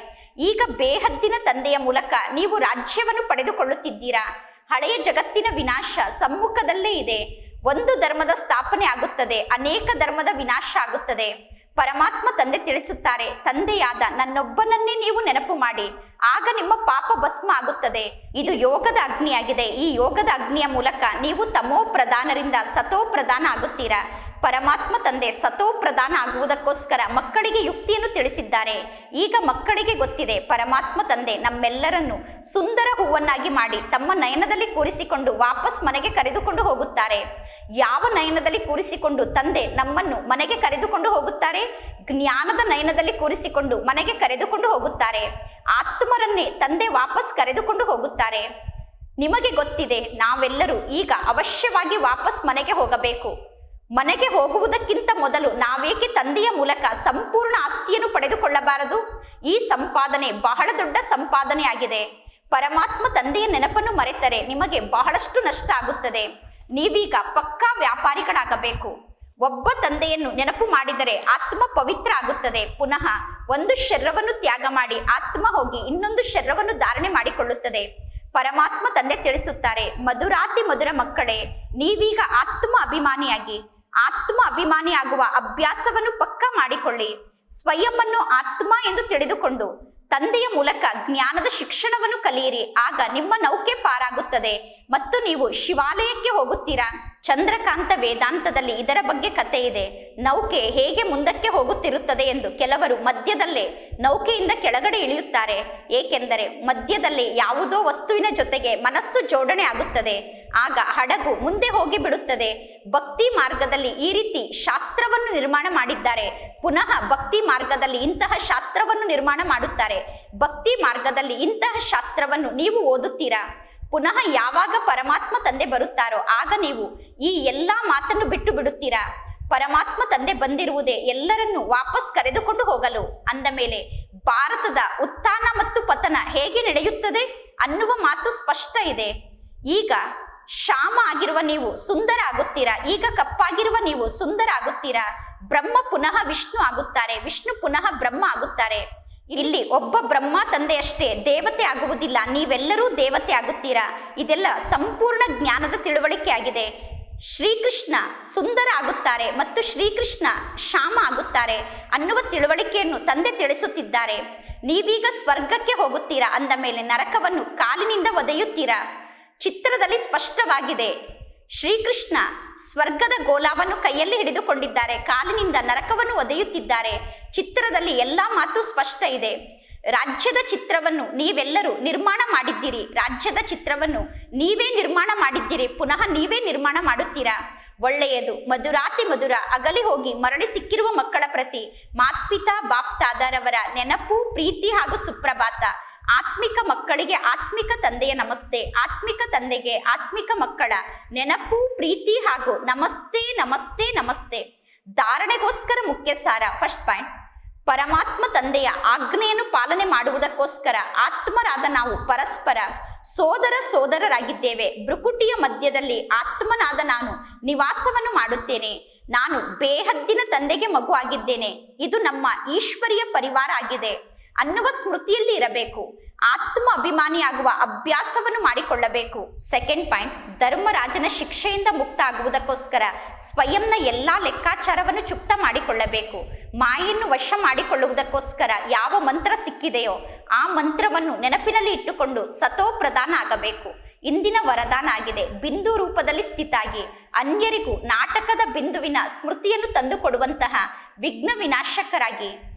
ಈಗ ಬೇಹದ್ದಿನ ತಂದೆಯ ಮೂಲಕ ನೀವು ರಾಜ್ಯವನ್ನು ಪಡೆದುಕೊಳ್ಳುತ್ತಿದ್ದೀರಾ? ಹಳೆಯ ಜಗತ್ತಿನ ವಿನಾಶ ಸಮ್ಮುಖದಲ್ಲೇ ಇದೆ. ಒಂದು ಧರ್ಮದ ಸ್ಥಾಪನೆ ಆಗುತ್ತದೆ, ಅನೇಕ ಧರ್ಮದ ವಿನಾಶ ಆಗುತ್ತದೆ. ಪರಮಾತ್ಮ ತಂದೆ ತಿಳಿಸುತ್ತಾರೆ, ತಂದೆಯಾದ ನನ್ನೊಬ್ಬನನ್ನೇ ನೀವು ನೆನಪು ಮಾಡಿ. ಆಗ ನಿಮ್ಮ ಪಾಪ ಭಸ್ಮ ಆಗುತ್ತದೆ. ಇದು ಯೋಗದ ಅಗ್ನಿಯಾಗಿದೆ. ಈ ಯೋಗದ ಅಗ್ನಿಯ ಮೂಲಕ ನೀವು ತಮೋ ಪ್ರಧಾನರಿಂದ ಸತೋ ಪ್ರಧಾನ ಆಗುತ್ತೀರಾ? ಪರಮಾತ್ಮ ತಂದೆ ಸತೋ ಪ್ರಧಾನ ಆಗುವುದಕ್ಕೋಸ್ಕರ ಮಕ್ಕಳಿಗೆ ಯುಕ್ತಿಯನ್ನು ತಿಳಿಸಿದ್ದಾರೆ. ಈಗ ಮಕ್ಕಳಿಗೆ ಗೊತ್ತಿದೆ, ಪರಮಾತ್ಮ ತಂದೆ ನಮ್ಮೆಲ್ಲರನ್ನು ಸುಂದರ ಹೂವನ್ನಾಗಿ ಮಾಡಿ ತಮ್ಮ ನಯನದಲ್ಲಿ ಕೂರಿಸಿಕೊಂಡು ವಾಪಸ್ ಮನೆಗೆ ಕರೆದುಕೊಂಡು ಹೋಗುತ್ತಾರೆ. ಯಾವ ನಯನದಲ್ಲಿ ಕೂರಿಸಿಕೊಂಡು ತಂದೆ ನಮ್ಮನ್ನು ಮನೆಗೆ ಕರೆದುಕೊಂಡು ಹೋಗುತ್ತಾರೆ? ಜ್ಞಾನದ ನಯನದಲ್ಲಿ ಕೂರಿಸಿಕೊಂಡು ಮನೆಗೆ ಕರೆದುಕೊಂಡು ಹೋಗುತ್ತಾರೆ. ಆತ್ಮರನ್ನೇ ತಂದೆ ವಾಪಸ್ ಕರೆದುಕೊಂಡು ಹೋಗುತ್ತಾರೆ. ನಿಮಗೆ ಗೊತ್ತಿದೆ, ನಾವೆಲ್ಲರೂ ಈಗ ಅವಶ್ಯವಾಗಿ ವಾಪಸ್ ಮನೆಗೆ ಹೋಗಬೇಕು. ಮನೆಗೆ ಹೋಗುವುದಕ್ಕಿಂತ ಮೊದಲು ನಾವೇಕೆ ತಂದೆಯ ಮೂಲಕ ಸಂಪೂರ್ಣ ಆಸ್ತಿಯನ್ನು ಪಡೆದುಕೊಳ್ಳಬಾರದು? ಈ ಸಂಪಾದನೆ ಬಹಳ ದೊಡ್ಡ ಸಂಪಾದನೆಯಾಗಿದೆ. ಪರಮಾತ್ಮ ತಂದೆಯ ನೆನಪನ್ನು ಮರೆತರೆ ನಿಮಗೆ ಬಹಳಷ್ಟು ನಷ್ಟ ಆಗುತ್ತದೆ. ನೀವೀಗ ಪಕ್ಕಾ ವ್ಯಾಪಾರಿಗಳಾಗಬೇಕು. ಒಬ್ಬ ತಂದೆಯನ್ನು ನೆನಪು ಮಾಡಿದರೆ ಆತ್ಮ ಪವಿತ್ರ ಆಗುತ್ತದೆ. ಪುನಃ ಒಂದು ಶರೀರವನ್ನು ತ್ಯಾಗ ಮಾಡಿ ಆತ್ಮ ಹೋಗಿ ಇನ್ನೊಂದು ಶರೀರವನ್ನು ಧಾರಣೆ ಮಾಡಿಕೊಳ್ಳುತ್ತದೆ. ಪರಮಾತ್ಮ ತಂದೆ ತಿಳಿಸುತ್ತಾರೆ, ಮಧುರಾತಿ ಮಧುರ ಮಕ್ಕಳೇ, ನೀವೀಗ ಆತ್ಮ ಅಭಿಮಾನಿಯಾಗಿ. ಆತ್ಮ ಅಭಿಮಾನಿಯಾಗುವ ಅಭ್ಯಾಸವನ್ನು ಪಕ್ಕ ಮಾಡಿಕೊಳ್ಳಿ. ಸ್ವಯಂ ಅನ್ನು ಆತ್ಮ ಎಂದು ತಿಳಿದುಕೊಂಡು ತಂದೆಯ ಮೂಲಕ ಜ್ಞಾನದ ಶಿಕ್ಷಣವನ್ನು ಕಲಿಯಿರಿ. ಆಗ ನಿಮ್ಮ ನೌಕೆ ಪಾರಾಗುತ್ತದೆ. ಮತ್ತು ನೀವು ಶಿವಾಲಯಕ್ಕೆ ಹೋಗುತ್ತೀರಾ? ಚಂದ್ರಕಾಂತ ವೇದಾಂತದಲ್ಲಿ ಇದರ ಬಗ್ಗೆ ಕತೆ ಇದೆ. ನೌಕೆ ಹೇಗೆ ಮುಂದಕ್ಕೆ ಹೋಗುತ್ತಿರುತ್ತದೆ ಎಂದು ಕೆಲವರು ಮಧ್ಯದಲ್ಲೇ ನೌಕೆಯಿಂದ ಕೆಳಗಡೆ ಇಳಿಯುತ್ತಾರೆ. ಏಕೆಂದರೆ ಮಧ್ಯದಲ್ಲಿ ಯಾವುದೋ ವಸ್ತುವಿನ ಜೊತೆಗೆ ಮನಸ್ಸು ಜೋಡಣೆ ಆಗುತ್ತದೆ. ಆಗ ಹಡಗು ಮುಂದೆ ಹೋಗಿ ಬಿಡುತ್ತದೆ. ಭಕ್ತಿ ಮಾರ್ಗದಲ್ಲಿ ಈ ರೀತಿ ಶಾಸ್ತ್ರವನ್ನು ನಿರ್ಮಾಣ ಮಾಡಿದ್ದಾರೆ. ಪುನಃ ಭಕ್ತಿ ಮಾರ್ಗದಲ್ಲಿ ಇಂತಹ ಶಾಸ್ತ್ರವನ್ನು ನಿರ್ಮಾಣ ಮಾಡುತ್ತಾರೆ. ಭಕ್ತಿ ಮಾರ್ಗದಲ್ಲಿ ಇಂತಹ ಶಾಸ್ತ್ರವನ್ನು ನೀವು ಓದುತ್ತೀರಾ? ಪುನಃ ಯಾವಾಗ ಪರಮಾತ್ಮ ತಂದೆ ಬರುತ್ತಾರೋ ಆಗ ನೀವು ಈ ಎಲ್ಲ ಮಾತನ್ನು ಬಿಟ್ಟು ಬಿಡುತ್ತೀರಾ? ಪರಮಾತ್ಮ ತಂದೆ ಬಂದಿರುವುದೇ ಎಲ್ಲರನ್ನು ವಾಪಸ್ ಕರೆದುಕೊಂಡು ಹೋಗಲು. ಅಂದ ಮೇಲೆ, ಭಾರತದ ಉತ್ಥಾನ ಮತ್ತು ಪತನ ಹೇಗೆ ನಡೆಯುತ್ತದೆ ಅನ್ನುವ ಮಾತು ಸ್ಪಷ್ಟ ಇದೆ. ಈಗ ಶ್ಯಾಮ ಆಗಿರುವ ನೀವು ಸುಂದರ ಆಗುತ್ತೀರಾ ಈಗ ಕಪ್ಪಾಗಿರುವ ನೀವು ಸುಂದರ ಆಗುತ್ತೀರಾ ಬ್ರಹ್ಮ ಪುನಃ ವಿಷ್ಣು ಆಗುತ್ತಾರೆ. ವಿಷ್ಣು ಪುನಃ ಬ್ರಹ್ಮ ಆಗುತ್ತಾರೆ. ಇಲ್ಲಿ ಒಬ್ಬ ಬ್ರಹ್ಮ ತಂದೆಯಷ್ಟೇ, ದೇವತೆ ಆಗುವುದಿಲ್ಲ. ನೀವೆಲ್ಲರೂ ದೇವತೆ ಆಗುತ್ತೀರಾ? ಇದೆಲ್ಲ ಸಂಪೂರ್ಣ ಜ್ಞಾನದ ತಿಳುವಳಿಕೆ ಆಗಿದೆ. ಶ್ರೀಕೃಷ್ಣ ಸುಂದರ ಆಗುತ್ತಾರೆ ಮತ್ತು ಶ್ರೀಕೃಷ್ಣ ಶ್ಯಾಮ ಆಗುತ್ತಾರೆ ಅನ್ನುವ ತಿಳುವಳಿಕೆಯನ್ನು ತಂದೆ ತಿಳಿಸುತ್ತಿದ್ದಾರೆ. ನೀವೀಗ ಸ್ವರ್ಗಕ್ಕೆ ಹೋಗುತ್ತೀರಾ? ಅಂದ ಮೇಲೆ ನರಕವನ್ನು ಕಾಲಿನಿಂದ ಒದೆಯುತ್ತೀರಾ? ಚಿತ್ರದಲ್ಲಿ ಸ್ಪಷ್ಟವಾಗಿದೆ. ಶ್ರೀಕೃಷ್ಣ ಸ್ವರ್ಗದ ಗೋಲಾವನ್ನು ಕೈಯಲ್ಲಿ ಹಿಡಿದುಕೊಂಡಿದ್ದಾರೆ. ಕಾಲಿನಿಂದ ನರಕವನ್ನು ಒದೆಯುತ್ತಿದ್ದಾರೆ. ಚಿತ್ರದಲ್ಲಿ ಎಲ್ಲ ಮಾತು ಸ್ಪಷ್ಟ ಇದೆ. ರಾಜ್ಯದ ಚಿತ್ರವನ್ನು ನೀವೆಲ್ಲರೂ ನಿರ್ಮಾಣ ಮಾಡಿದ್ದೀರಿ. ರಾಜ್ಯದ ಚಿತ್ರವನ್ನು ನೀವೇ ನಿರ್ಮಾಣ ಮಾಡಿದ್ದೀರಿ. ಪುನಃ ನೀವೇ ನಿರ್ಮಾಣ ಮಾಡುತ್ತೀರಾ? ಒಳ್ಳೆಯದು. ಮಧುರಾತಿ ಮಧುರ. ಅಗಲಿ ಹೋಗಿ ಮರಳಿ ಸಿಕ್ಕಿರುವ ಮಕ್ಕಳ ಪ್ರತಿ. ಮಾತ್ಪಿತಾ ಬಾಪ್ತಾದರವರ ನೆನಪು, ಪ್ರೀತಿ ಹಾಗೂ ಸುಪ್ರಭಾತ. ಆತ್ಮಿಕ ಮಕ್ಕಳಿಗೆ ಆತ್ಮಿಕ ತಂದೆಯ ನಮಸ್ತೆ, ಆತ್ಮಿಕ ತಂದೆಗೆ ಆತ್ಮಿಕ ಮಕ್ಕಳ ನೆನಪು, ಪ್ರೀತಿ ಹಾಗೂ ನಮಸ್ತೆ ನಮಸ್ತೆ ನಮಸ್ತೆ. ಧಾರಣೆಗೋಸ್ಕರ ಮುಖ್ಯ ಸಾರ ಫಸ್ಟ್ ಪಾಯಿಂಟ್ ಪರಮಾತ್ಮ ತಂದೆಯ ಆಜ್ಞೆಯನ್ನು ಪಾಲನೆ ಮಾಡುವುದಕ್ಕೋಸ್ಕರ ಆತ್ಮರಾದ ನಾವು ಪರಸ್ಪರ ಸೋದರ ಸೋದರರಾಗಿದ್ದೇವೆ. ಭ್ರುಕುಟಿಯ ಮಧ್ಯದಲ್ಲಿ ಆತ್ಮನಾದ ನಾನು ನಿವಾಸವನ್ನು ಮಾಡುತ್ತೇನೆ. ನಾನು ಬೇಹದ್ದಿನ ತಂದೆಗೆ ಮಗು ಆಗಿದ್ದೇನೆ. ಇದು ನಮ್ಮ ಈಶ್ವರಿಯ ಪರಿವಾರ ಆಗಿದೆ. ಅನ್ನುವ ಸ್ಮೃತಿಯಲ್ಲಿ ಇರಬೇಕು. ಆತ್ಮ ಅಭಿಮಾನಿಯಾಗುವ ಅಭ್ಯಾಸವನ್ನು ಮಾಡಿಕೊಳ್ಳಬೇಕು. ಸೆಕೆಂಡ್ ಪಾಯಿಂಟ್ ಧರ್ಮರಾಜನ ಶಿಕ್ಷೆಯಿಂದ ಮುಕ್ತ ಆಗುವುದಕ್ಕೋಸ್ಕರ ಸ್ವಯಂನ ಎಲ್ಲ ಲೆಕ್ಕಾಚಾರವನ್ನು ಚುಕ್ತ ಮಾಡಿಕೊಳ್ಳಬೇಕು. ಮಾಯನ್ನು ವಶ ಮಾಡಿಕೊಳ್ಳುವುದಕ್ಕೋಸ್ಕರ ಯಾವ ಮಂತ್ರ ಸಿಕ್ಕಿದೆಯೋ ಆ ಮಂತ್ರವನ್ನು ನೆನಪಿನಲ್ಲಿ ಇಟ್ಟುಕೊಂಡು ಸತೋ ಪ್ರಧಾನ ಆಗಬೇಕು. ಇಂದಿನ ವರದಾನ ಆಗಿದೆ. ಬಿಂದು ರೂಪದಲ್ಲಿ ಸ್ಥಿತಾಗಿ. ಅನ್ಯರಿಗೂ ನಾಟಕದ ಬಿಂದುವಿನ ಸ್ಮೃತಿಯನ್ನು ತಂದುಕೊಡುವಂತಹ ವಿಘ್ನ ವಿನಾಶಕರಾಗಿ.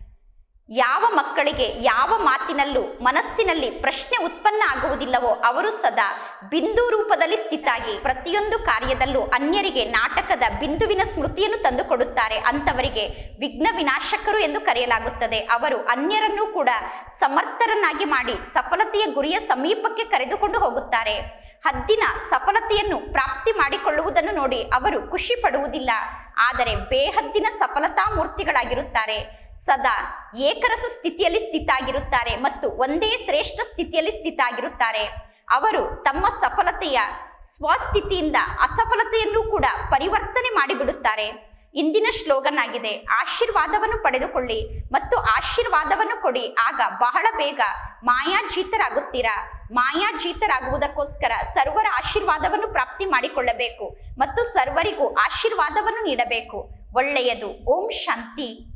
ಯಾವ ಮಕ್ಕಳಿಗೆ ಯಾವ ಮಾತಿನಲ್ಲೂ ಮನಸ್ಸಿನಲ್ಲಿ ಪ್ರಶ್ನೆ ಉತ್ಪನ್ನ ಆಗುವುದಿಲ್ಲವೋ ಅವರು ಸದಾ ಬಿಂದು ರೂಪದಲ್ಲಿ ಸ್ಥಿತಾಗಿ ಪ್ರತಿಯೊಂದು ಕಾರ್ಯದಲ್ಲೂ ಅನ್ಯರಿಗೆ ನಾಟಕದ ಬಿಂದುವಿನ ಸ್ಮೃತಿಯನ್ನು ತಂದುಕೊಡುತ್ತಾರೆ ಅಂತವರಿಗೆ ವಿಘ್ನ ವಿನಾಶಕರು ಎಂದು ಕರೆಯಲಾಗುತ್ತದೆ. ಅವರು ಅನ್ಯರನ್ನೂ ಕೂಡ ಸಮರ್ಥರನ್ನಾಗಿ ಮಾಡಿ ಸಫಲತೆಯ ಗುರಿಯ ಸಮೀಪಕ್ಕೆ ಕರೆದುಕೊಂಡು ಹೋಗುತ್ತಾರೆ. ಹದ್ದಿನ ಸಫಲತೆಯನ್ನು ಪ್ರಾಪ್ತಿ ಮಾಡಿಕೊಳ್ಳುವುದನ್ನು ನೋಡಿ ಅವರು ಖುಷಿ ಪಡುವುದಿಲ್ಲ. ಆದರೆ ಬೇಹದ್ದಿನ ಸಫಲತಾ ಮೂರ್ತಿಗಳಾಗಿರುತ್ತಾರೆ. ಸದಾ ಏಕರಸ ಸ್ಥಿತಿಯಲ್ಲಿ ಸ್ಥಿತ ಆಗಿರುತ್ತಾರೆ ಮತ್ತು ಒಂದೇ ಶ್ರೇಷ್ಠ ಸ್ಥಿತಿಯಲ್ಲಿ ಸ್ಥಿತ ಆಗಿರುತ್ತಾರೆ ಅವರು ತಮ್ಮ ಸಫಲತೆಯ ಸ್ವಸ್ಥಿತಿಯಿಂದ ಅಸಫಲತೆಯನ್ನು ಕೂಡ ಪರಿವರ್ತನೆ ಮಾಡಿಬಿಡುತ್ತಾರೆ. ಇಂದಿನ ಶ್ಲೋಗನ್ ಆಗಿದೆ ಆಶೀರ್ವಾದವನ್ನು ಪಡೆದುಕೊಳ್ಳಿ ಮತ್ತು ಆಶೀರ್ವಾದವನ್ನು ಕೊಡಿ. ಆಗ ಬಹಳ ಬೇಗ ಮಾಯಾಜೀತರಾಗುತ್ತೀರಾ? ಮಾಯಾಜೀತರಾಗುವುದಕ್ಕೋಸ್ಕರ ಸರ್ವರ ಆಶೀರ್ವಾದವನ್ನು ಪ್ರಾಪ್ತಿ ಮಾಡಿಕೊಳ್ಳಬೇಕು ಮತ್ತು ಸರ್ವರಿಗೂ ಆಶೀರ್ವಾದವನ್ನು ನೀಡಬೇಕು. ಒಳ್ಳೆಯದು. ಓಂ ಶಾಂತಿ.